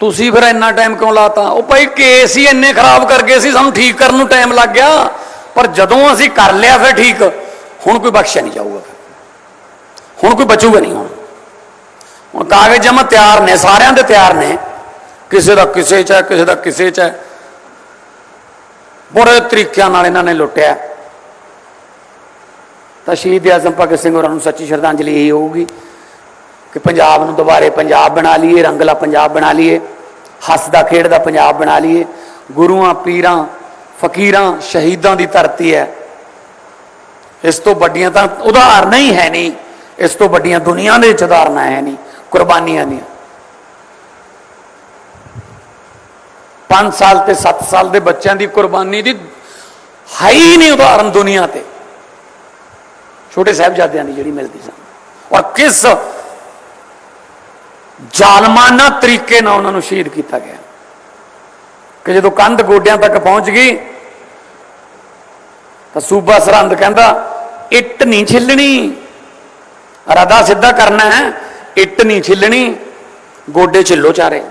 ਤੁਸੀਂ ਫਿਰ ਇੰਨਾ ਟਾਈਮ ਕਿਉਂ ਲਾਤਾ? ਉਹ ਭਾਈ ਕੇਸ ਹੀ ਇੰਨੇ ਖਰਾਬ ਕਰ ਗਏ ਸੀ, ਸਾਨੂੰ ਠੀਕ ਕਰਨ ਨੂੰ ਟਾਈਮ ਲੱਗ ਗਿਆ। ਪਰ ਜਦੋਂ ਅਸੀਂ ਕਰ ਲਿਆ ਫਿਰ ਠੀਕ, ਹੁਣ ਕੋਈ ਬਖਸ਼ਿਆ ਨਹੀਂ ਜਾਊਗਾ ਫਿਰ। ਹੁਣ ਕੋਈ ਬਚੂਗਾ ਨਹੀਂ ਹੁਣ। ਹੁਣ ਕਾਗਜ਼ ਜਮਾ ਤਿਆਰ ਨੇ, ਸਾਰਿਆਂ ਦੇ ਤਿਆਰ ਨੇ। ਕਿਸੇ ਦਾ ਕਿਸੇ ਚ ਹੈ, ਕਿਸੇ ਦਾ ਕਿਸੇ ਚ ਹੈ। ਬੁਰੇ ਤਰੀਕਿਆਂ ਨਾਲ ਇਹਨਾਂ ਨੇ ਲੁੱਟਿਆ। ਤਾਂ ਸ਼ਹੀਦ ਆਜ਼ਮ ਭਗਤ ਸਿੰਘ ਹੋਰਾਂ ਨੂੰ ਸੱਚੀ ਸ਼ਰਧਾਂਜਲੀ ਇਹੀ ਹੋਊਗੀ ਕਿ ਪੰਜਾਬ ਨੂੰ ਦੁਬਾਰੇ ਪੰਜਾਬ ਬਣਾ ਲਈਏ, ਰੰਗਲਾ ਪੰਜਾਬ ਬਣਾ ਲਈਏ, ਹੱਸਦਾ ਖੇਡਦਾ ਪੰਜਾਬ ਬਣਾ ਲਈਏ। ਗੁਰੂਆਂ, ਪੀਰਾਂ ਫਕੀਰਾਂ ਸ਼ਹੀਦਾਂ ਦੀ ਧਰਤੀ ਹੈ। ਇਸ ਤੋਂ ਵੱਡੀਆਂ ਤਾਂ ਉਦਾਹਰਨਾਂ ਹੀ ਹੈ ਨਹੀਂ। ਇਸ ਤੋਂ ਵੱਡੀਆਂ ਦੁਨੀਆ ਦੇ ਵਿੱਚ ਉਦਾਹਰਨਾਂ ਹੈ ਨਹੀਂ, ਕੁਰਬਾਨੀਆਂ ਦੀਆਂ। 5 ਸਾਲ ਤੇ 7 ਸਾਲ ਦੇ ਬੱਚਿਆਂ ਦੀ ਕੁਰਬਾਨੀ ਦੀ ਹੈ ਹੀ ਨਹੀਂ ਉਦਾਹਰਨ ਦੁਨੀਆ ਤੇ। ਛੋਟੇ ਸਾਹਿਬਜ਼ਾਦਿਆਂ ਦੀ ਜਿਹੜੀ ਮਿਲਦੀ ਸਨ ਔਰ ਕਿਸ ਜ਼ਾਲਮਾਨਾ ਤਰੀਕੇ ਨਾਲ ਉਹਨਾਂ ਨੂੰ ਸ਼ਹੀਦ ਕੀਤਾ ਗਿਆ। ਕਿ ਜਦੋਂ ਕੰਧ ਗੋਡਿਆਂ ਤੱਕ ਪਹੁੰਚ ਗਈ, ਤਾਂ ਸੂਬਾ ਸਰਹੰਦ ਕਹਿੰਦਾ, ਇੱਟ ਨਹੀਂ ਛਿੱਲਣੀ। ਰਦਾ ਸਿੱਧਾ ਕਰਨਾ ਹੈ, ਇੱਟ ਨਹੀਂ ਛਿੱਲਣੀ, ਗੋਡੇ ਛਿੱਲੋ ਚਾਰੇ।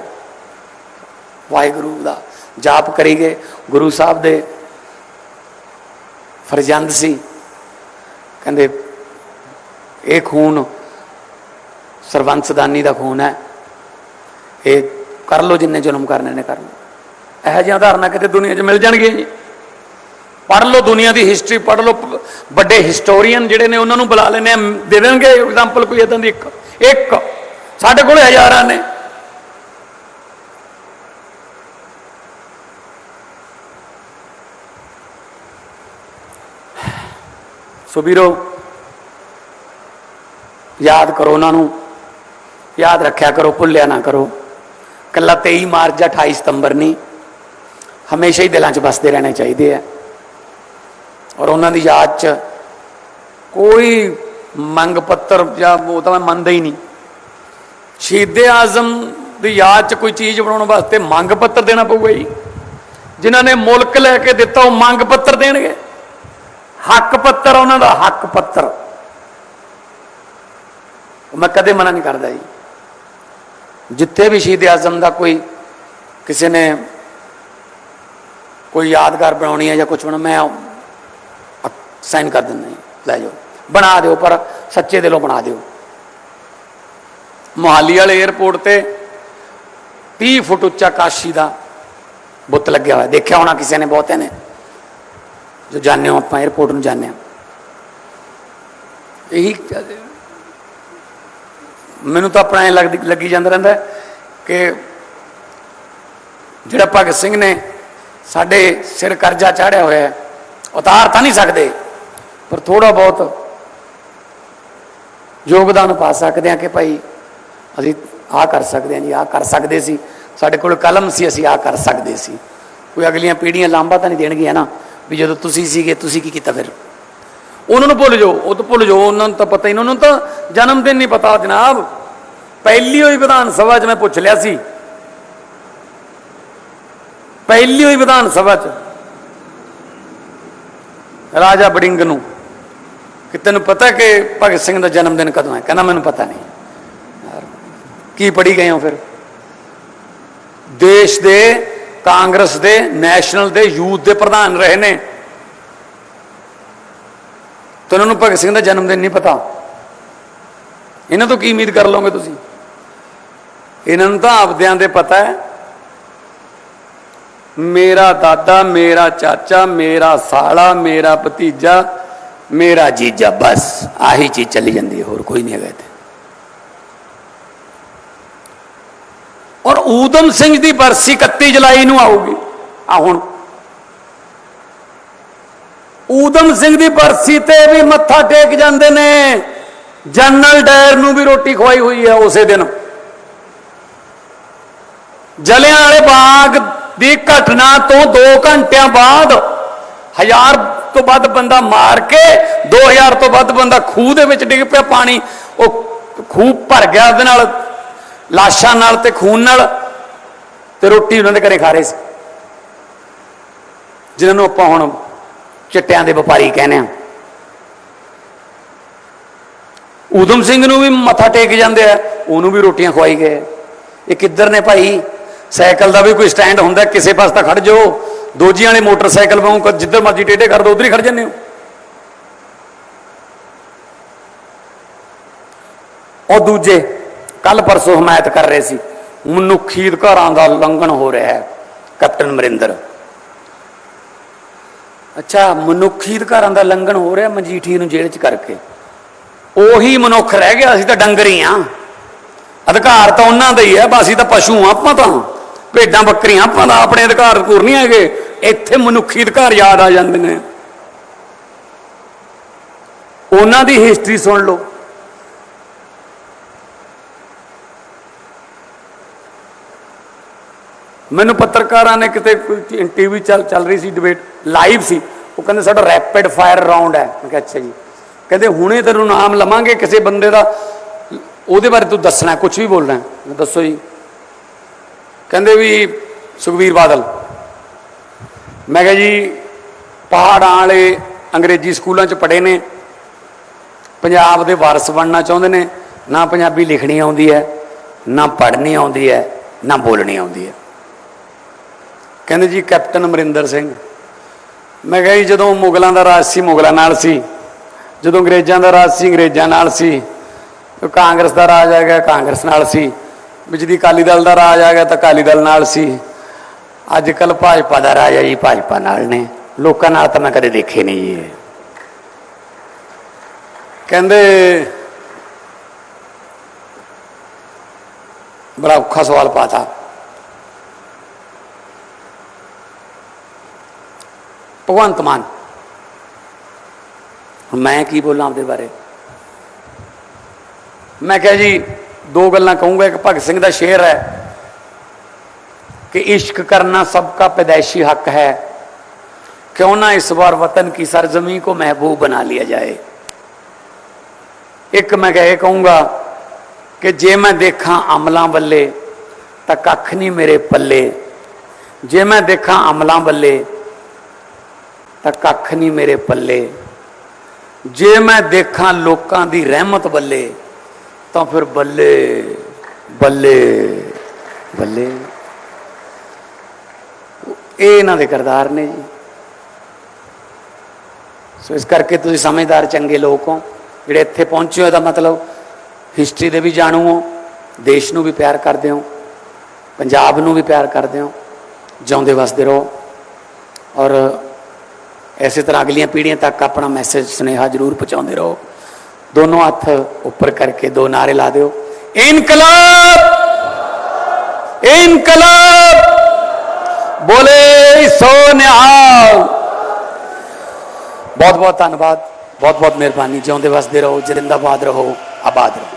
ਵਾਹਿਗੁਰੂ ਦਾ ਜਾਪ ਕਰੀ ਗਏ। ਗੁਰੂ ਸਾਹਿਬ ਦੇ ਫਰਜ਼ੰਦ ਸੀ। ਕਹਿੰਦੇ, ਇਹ ਖੂਨ ਸਰਵੰਸਦਾਨੀ ਦਾ ਖੂਨ ਹੈ। ਇਹ ਕਰ ਲੋ ਜਿੰਨੇ ਜ਼ੁਲਮ ਕਰਨੇ ਨੇ ਕਰ ਇਹੋ ਜਿਹੀਆਂ ਉਦਾਹਰਨਾਂ ਕਿਤੇ ਦੁਨੀਆ 'ਚ ਮਿਲ ਜਾਣਗੀਆਂ ਜੀ? ਪੜ੍ਹ ਲਓ ਦੁਨੀਆ ਦੀ ਹਿਸਟਰੀ ਪੜ੍ਹ ਲਓ ਵੱਡੇ ਹਿਸਟੋਰੀਅਨ ਜਿਹੜੇ ਨੇ ਉਹਨਾਂ ਨੂੰ ਬੁਲਾ ਲੈਣੇ ਆ ਦੇ ਦੇਣਗੇ ਐਗਜ਼ਾਮਪਲ ਕੋਈ ਇਦਾਂ ਦੀ ਇੱਕ। ਇੱਕ। ਸਾਡੇ ਕੋਲ ਹਜ਼ਾਰਾਂ ਨੇ। ਸੋ ਵੀਰੋ, ਯਾਦ ਕਰੋ ਉਹਨਾਂ ਨੂੰ। ਯਾਦ ਰੱਖਿਆ ਕਰੋ, ਭੁੱਲਿਆ ਨਾ ਕਰੋ। ਕੱਲਾ 23 ਮਾਰਚ ਜਾਂ 28 ਸਤੰਬਰ ਨਹੀਂ। ਹਮੇਸ਼ਾ ਹੀ ਦਿਲਾਂ 'ਚ ਵਸਦੇ ਰਹਿਣੇ ਚਾਹੀਦੇ ਆ। ਔਰ ਉਹਨਾਂ ਦੀ ਯਾਦ 'ਚ ਕੋਈ ਮੰਗ ਪੱਤਰ ਜਾਂ ਉਹ ਤਾਂ ਮੈਂ ਮੰਨਦਾ ਹੀ ਨਹੀਂ। ਸ਼ਹੀਦੇ ਆਜ਼ਮ ਦੀ ਯਾਦ 'ਚ ਕੋਈ ਚੀਜ਼ ਬਣਾਉਣ ਵਾਸਤੇ ਮੰਗ ਪੱਤਰ ਦੇਣਾ ਪਊਗਾ ਜੀ। ਜਿਨ੍ਹਾਂ ਨੇ ਮੁਲਕ ਲੈ ਕੇ ਦਿੱਤਾ, ਉਹ ਮੰਗ ਪੱਤਰ ਦੇਣਗੇ। ਹੱਕ ਪੱਤਰ ਉਹਨਾਂ ਦਾ, ਹੱਕ ਪੱਤਰ। ਉਹ ਮੈਂ ਕਦੇ ਮਨਾ ਨਹੀਂ ਕਰਦਾ ਜੀ। ਜਿੱਥੇ ਵੀ ਸ਼ਹੀਦ ਆਜ਼ਮ ਦਾ ਕੋਈ ਕਿਸੇ ਨੇ ਕੋਈ ਯਾਦਗਾਰ ਬਣਾਉਣੀ ਹੈ ਜਾਂ ਕੁਝ ਬਣਾ ਮੈਂ ਸਾਈਨ ਕਰ ਦਿੰਦਾ ਲੈ ਜਾਓ। ਬਣਾ ਦਿਓ, ਪਰ ਸੱਚੇ ਦਿਲੋਂ ਬਣਾ ਦਿਓ। ਮੋਹਾਲੀ ਵਾਲੇ 에ਅਰਪੋਰਟ ਤੇ 30 ਫੁੱਟ ਉੱਚਾ ਕਾਸ਼ੀ ਦਾ ਬੁੱਤ ਲੱਗਿਆ ਹੋਇਆ। ਦੇਖਿਆ ਹੋਣਾ ਕਿਸੇ ਨੇ ਬਹੁਤੇ ਨੇ। ਜੋ ਜਾਣਦੇ ਹੋ ਆਪਾਂ 에ਅਰਪੋਰਟ ਨੂੰ ਜਾਣਦੇ ਹਾਂ ਇਹੀ ਮੈਨੂੰ ਤਾਂ ਆਪਣਾ ਇਹ ਲੱਗਦੀ, ਲੱਗੀ ਜਾਂਦਾ ਰਹਿੰਦਾ ਕਿ ਜਿਹੜਾ ਭਗਤ ਸਿੰਘ ਨੇ ਸਾਡੇ ਸਿਰ ਕਰਜ਼ਾ ਚਾੜਿਆ ਹੋਇਆ ਹੈ। ਉਤਾਰ ਤਾਂ ਨਹੀਂ ਸਕਦੇ, ਪਰ ਥੋੜਾ ਬਹੁਤ ਯੋਗਦਾਨ ਪਾ ਸਕਦੇ ਹਾਂ ਕਿ ਭਾਈ ਅਸੀਂ ਆਹ ਕਰ ਸਕਦੇ ਹਾਂ ਜੀ, ਆਹ ਕਰ ਸਕਦੇ ਸੀ। ਸਾਡੇ ਕੋਲ ਕਲਮ ਸੀ, ਅਸੀਂ ਆ ਕਰ ਸਕਦੇ ਸੀ। ਕੋਈ ਅਗਲੀਆਂ ਪੀੜ੍ਹੀਆਂ ਲਾਂਬਾ ਤਾਂ ਨਹੀਂ ਦੇਣਗੀਆਂ ਨਾ, ਵੀ ਜਦੋਂ ਤੁਸੀਂ ਸੀਗੇ, ਤੁਸੀਂ ਕੀ ਕੀਤਾ ਫਿਰ? ਉਹਨਾਂ ਨੂੰ ਭੁੱਲ ਜਾਓ, ਉਹ ਤਾਂ ਭੁੱਲ ਜਾਓ, ਉਹਨਾਂ ਨੂੰ ਤਾਂ ਪਤਾ ਹੀ ਨਹੀਂ, ਉਹਨਾਂ ਨੂੰ ਤਾਂ ਜਨਮ ਦਿਨ ਨਹੀਂ ਪਤਾ ਜਨਾਬ। ਪਹਿਲੀ ਹੋਈ ਵਿਧਾਨ ਸਭਾ 'ਚ ਮੈਂ ਪੁੱਛ ਲਿਆ ਸੀ ਪਹਿਲੀ ਹੋਈ ਵਿਧਾਨ ਸਭਾ 'ਚ। ਰਾਜਾ ਬੜਿੰਗ ਨੂੰ ਕਿ ਤੈਨੂੰ ਪਤਾ ਕਿ ਭਗਤ ਸਿੰਘ ਦਾ ਜਨਮ ਦਿਨ ਕਦੋਂ ਹੈ? ਕਹਿੰਦਾ, ਮੈਨੂੰ ਪਤਾ ਨਹੀਂ। ਕੀ ਪੜੀ ਗਏ ਹੋ ਫਿਰ? ਦੇਸ਼ ਦੇ, ਕਾਂਗਰਸ ਦੇ, ਨੈਸ਼ਨਲ ਦੇ, ਯੂਥ ਦੇ ਪ੍ਰਧਾਨ ਰਹੇ ਨੇ। ਤੇ ਉਹਨਾਂ ਨੂੰ ਭਗਤ ਸਿੰਘ ਦਾ ਜਨਮ ਦਿਨ ਨਹੀਂ ਪਤਾ। ਇਹਨਾਂ ਤੋਂ ਕੀ ਉਮੀਦ ਕਰ ਲਓਗੇ ਤੁਸੀਂ? ਇਹਨਾਂ ਨੂੰ ਤਾਂ ਆਪਦਿਆਂ ਦੇ ਪਤਾ ਹੈ ਮੇਰਾ ਦਾਦਾ, ਮੇਰਾ ਚਾਚਾ, ਮੇਰਾ ਸਾਲਾ, ਮੇਰਾ ਭਤੀਜਾ, ਮੇਰਾ ਜੀਜਾ, ਬਸ ਆਹੀ ਚੀਜ਼ ਚੱਲੀ ਜਾਂਦੀ ਹੈ, ਹੋਰ ਕੋਈ ਨਹੀਂ ਹੈਗਾ ਇੱਥੇ। ਔਰ ਊਧਮ ਸਿੰਘ ਦੀ ਬਰਸੀ 31 ਜੁਲਾਈ ਨੂੰ ਆਊਗੀ। ਆ ਹੁਣ। ਊਧਮ ਸਿੰਘ ਦੀ ਬਰਸੀ ਤੇ ਵੀ ਮੱਥਾ ਟੇਕ ਜਾਂਦੇ ਨੇ। ਜਨਰਲ ਡਾਇਰ ਨੂੰ ਵੀ ਰੋਟੀ ਖਵਾਈ ਹੋਈ ਹੈ ਉਸੇ ਦਿਨ। ਜਲਿਆਂ ਵਾਲੇ ਬਾਗ ਦੀ ਘਟਨਾ ਤੋਂ 2 ਘੰਟਿਆਂ ਬਾਅਦ ਹਜ਼ਾਰ ਤੋਂ ਵੱਧ ਬੰਦਾ ਮਾਰ ਕੇ 2000 ਤੋਂ ਵੱਧ ਬੰਦਾ ਖੂਹ ਦੇ ਵਿੱਚ ਡਿੱਗ ਪਿਆ ਪਾਣੀ। ਉਹ ਖੂਹ ਭਰ ਗਿਆ ਉਹਦੇ ਨਾਲ, ਲਾਸ਼ਾਂ ਨਾਲ ਤੇ ਖੂਨ ਨਾਲ ਤੇ ਰੋਟੀ ਉਹਨਾਂ ਦੇ ਘਰੇ ਖਾ ਰਹੇ ਸੀ। ਜਿਨ੍ਹਾਂ ਨੂੰ ਆਪਾਂ ਹੁਣ ਚਿੱਟਿਆਂ ਦੇ ਵਪਾਰੀ ਕਹਿੰਦੇ ਆ ਊਧਮ ਸਿੰਘ ਨੂੰ ਵੀ ਮੱਥਾ ਟੇਕ ਜਾਂਦੇ ਆ, ਉਹਨੂੰ ਵੀ ਰੋਟੀਆਂ ਖਵਾਈ ਗਏ। ਇਹ ਕਿੱਧਰ ਨੇ ਭਾਈ? ਸਾਈਕਲ ਦਾ ਵੀ ਕੋਈ ਸਟੈਂਡ ਹੁੰਦਾ, ਕਿਸੇ ਪਾਸੇ ਤਾਂ ਖੜ ਜਾਓ। ਦੋਜੀਆਂ ਵਾਲੇ ਮੋਟਰਸਾਈਕਲ ਵਾਂਗੂ ਜਿੱਧਰ ਮਰਜ਼ੀ ਟੇਢੇ ਕਰ ਦੋ, ਉਧਰ ਹੀ ਖੜ ਜਾਂਦੇ ਹੋ। ਉਹ ਦੂਜੇ ਕੱਲ ਪਰਸੋਂ ਹਮਾਇਤ ਕਰ ਰਹੇ ਸੀ, ਮਨੁੱਖੀ ਅਧਿਕਾਰਾਂ ਦਾ ਉਲੰਘਣ ਹੋ ਰਿਹਾ ਹੈ, ਕੈਪਟਨ ਅਮਰਿੰਦਰ। ਅੱਛਾ, ਮਨੁੱਖੀ ਅਧਿਕਾਰਾਂ ਦਾ ਉਲੰਘਣ ਹੋ ਰਿਹਾ ਮਜੀਠੀ ਨੂੰ ਜੇਲ੍ਹ 'ਚ ਕਰਕੇ। ਉਹੀ ਮਨੁੱਖ ਰਹਿ ਗਿਆ, ਅਸੀਂ ਤਾਂ ਡੰਗਰ ਹੀ ਆ। ਅਧਿਕਾਰ ਤਾਂ ਉਹਨਾਂ ਦਾ ਹੀ ਹੈ, ਬਸ ਅਸੀਂ ਤਾਂ ਪਸ਼ੂ ਆ, ਆਪਾਂ ਤਾਂ। ਭੇਡਾਂ ਬੱਕਰੀਆਂ ਆਪਾਂ ਦਾ ਆਪਣੇ ਅਧਿਕਾਰ ਪੂਰ ਨਹੀਂ ਹੈਗੇ। ਇੱਥੇ ਮਨੁੱਖੀ ਅਧਿਕਾਰ ਯਾਦ ਆ ਜਾਂਦੇ ਨੇ। ਉਹਨਾਂ ਦੀ ਹਿਸਟਰੀ ਸੁਣ ਲਓ। ਮੈਨੂੰ ਪੱਤਰਕਾਰਾਂ ਨੇ ਕਿਤੇ ਕੋਈ ਟੀਵੀ ਚੱਲ ਚੱਲ ਰਹੀ ਸੀ ਡਿਬੇਟ ਲਾਈਵ ਸੀ। ਉਹ ਕਹਿੰਦੇ ਸਾਡਾ ਰੈਪਿਡ ਫਾਇਰ ਰਾਉਂਡ ਹੈ। ਮੈਂ ਕਿਹਾ, ਅੱਛਾ ਜੀ। ਕਹਿੰਦੇ ਹੁਣੇ ਤੈਨੂੰ ਨਾਮ ਲਵਾਂਗੇ ਕਿਸੇ ਬੰਦੇ ਦਾ। ਉਹਦੇ ਬਾਰੇ ਤੂੰ ਦੱਸਣਾ ਕੁਝ ਵੀ ਬੋਲਣਾ। ਦੱਸੋ ਜੀ। ਕਹਿੰਦੇ ਵੀ ਸੁਖਵੀਰ ਬਾਦਲ। ਮੈਂ ਕਿਹਾ ਜੀ, ਪਹਾੜਾਂ ਵਾਲੇ ਅੰਗਰੇਜ਼ੀ ਸਕੂਲਾਂ 'ਚ ਪੜ੍ਹੇ ਨੇ। ਪੰਜਾਬ ਦੇ ਵਾਰਸ ਬਣਨਾ ਚਾਹੁੰਦੇ ਨੇ। ਨਾ ਪੰਜਾਬੀ ਲਿਖਣੀ ਆਉਂਦੀ ਹੈ, ਨਾ ਪੜ੍ਹਨੀ ਆਉਂਦੀ ਹੈ, ਨਾ ਬੋਲਣੀ ਆਉਂਦੀ ਹੈ। ਕਹਿੰਦੇ ਜੀ, ਕੈਪਟਨ ਅਮਰਿੰਦਰ ਸਿੰਘ। ਮੈਂ ਕਿਹਾ ਜੀ, ਜਦੋਂ ਮੁਗਲਾਂ ਦਾ ਰਾਜ ਸੀ, ਮੁਗਲਾਂ ਨਾਲ ਸੀ। ਜਦੋਂ ਅੰਗਰੇਜ਼ਾਂ ਦਾ ਰਾਜ ਸੀ, ਅੰਗਰੇਜ਼ਾਂ ਨਾਲ ਸੀ। ਕਾਂਗਰਸ ਦਾ ਰਾਜ ਆ ਗਿਆ, ਕਾਂਗਰਸ ਨਾਲ ਸੀ। ਵਿੱਚ ਦੀ ਅਕਾਲੀ ਦਲ ਦਾ ਰਾਜ ਆ ਗਿਆ ਤਾਂ ਅਕਾਲੀ ਦਲ ਨਾਲ ਸੀ। ਅੱਜ ਕੱਲ ਭਾਜਪਾ ਦਾ ਰਾਜ ਹੈ ਜੀ, ਭਾਜਪਾ ਨਾਲ ਨੇ। ਲੋਕਾਂ ਨਾਲ ਤਾਂ ਮੈਂ ਕਦੇ ਦੇਖੇ ਨਹੀਂ ਜੀ। ਇਹ। ਕਹਿੰਦੇ, ਬੜਾ ਔਖਾ ਸਵਾਲ ਪਾਤਾ। ਭਗਵੰਤ ਮਾਨ ਮੈਂ ਕੀ ਬੋਲਾਂ ਆਪਦੇ ਬਾਰੇ? ਮੈਂ ਕਿਹਾ ਜੀ ਦੋ ਗੱਲਾਂ ਕਹੂੰਗਾ ਇੱਕ ਭਗਤ ਸਿੰਘ ਦਾ ਸ਼ੇਰ ਹੈ कि इश्क करना सबका पैदाइशी हक है क्यों ना इस बार वतन की सरजमी को महबूब बना लिया जाए ਇੱਕ ਮੈਂ ਕਹੇ ਕਹੂੰਗਾ ਕਿ ਜੇ ਮੈਂ ਦੇਖਾਂ ਅਮਲਾਂ ਬੱਲੇ ਤਾਂ ਕੱਖ ਨਹੀਂ ਮੇਰੇ ਪੱਲੇ ਜੇ ਮੈਂ ਦੇਖਾਂ ਅਮਲਾਂ ਬੱਲੇ ਤਾਂ ਕੱਖ ਨਹੀਂ ਮੇਰੇ ਪੱਲੇ ਜੇ ਮੈਂ ਦੇਖਾਂ ਲੋਕਾਂ ਦੀ ਰਹਿਮਤ ਬੱਲੇ ਤਾਂ ਫਿਰ ਬੱਲੇ ਬੱਲੇ ਬੱਲੇ। ਇਹ ਇਹਨਾਂ ਦੇ ਕਰਦਾਰ ਨੇ ਜੀ। ਸੋ ਇਸ ਕਰਕੇ ਤੁਸੀਂ ਸਮਝਦਾਰ ਚੰਗੇ ਲੋਕ ਹੋ। ਜਿਹੜੇ ਇੱਥੇ ਪਹੁੰਚੇ ਹੋ, ਇਹਦਾ ਮਤਲਬ ਹਿਸਟਰੀ ਦੇ ਵੀ ਜਾਣੂ ਹੋ, ਦੇਸ਼ ਨੂੰ ਵੀ ਪਿਆਰ ਕਰਦੇ ਹੋ, ਪੰਜਾਬ ਨੂੰ ਵੀ ਪਿਆਰ ਕਰਦੇ ਹੋ, ਜਿਉਂਦੇ ਵਸਦੇ ਰਹੋ। ਔਰ ਐਸੇ ਤਰ੍ਹਾਂ ਅਗਲੀਆਂ ਪੀੜ੍ਹੀਆਂ ਤੱਕ ਆਪਣਾ ਮੈਸੇਜ ਸੁਨੇਹਾ ਜ਼ਰੂਰ ਪਹੁੰਚਾਉਂਦੇ ਰਹੋ। ਦੋਨੋਂ ਹੱਥ ਉੱਪਰ ਕਰਕੇ ਦੋ ਨਾਰੇ ਲਾ ਦਿਓ ਇਨਕਲਾਬ ਇਨਕਲਾਬ ਬੋਲੇ ਸੋ ਨਿਹਾਲ ਬਹੁਤ ਬਹੁਤ ਧੰਨਵਾਦ ਬਹੁਤ ਬਹੁਤ ਮਿਹਰਬਾਨੀ ਜਿਉਂਦੇ ਵਸਦੇ ਰਹੋ ਜਿੰਦਾਬਾਦ ਰਹੋ ਆਬਾਦ ਰਹੋ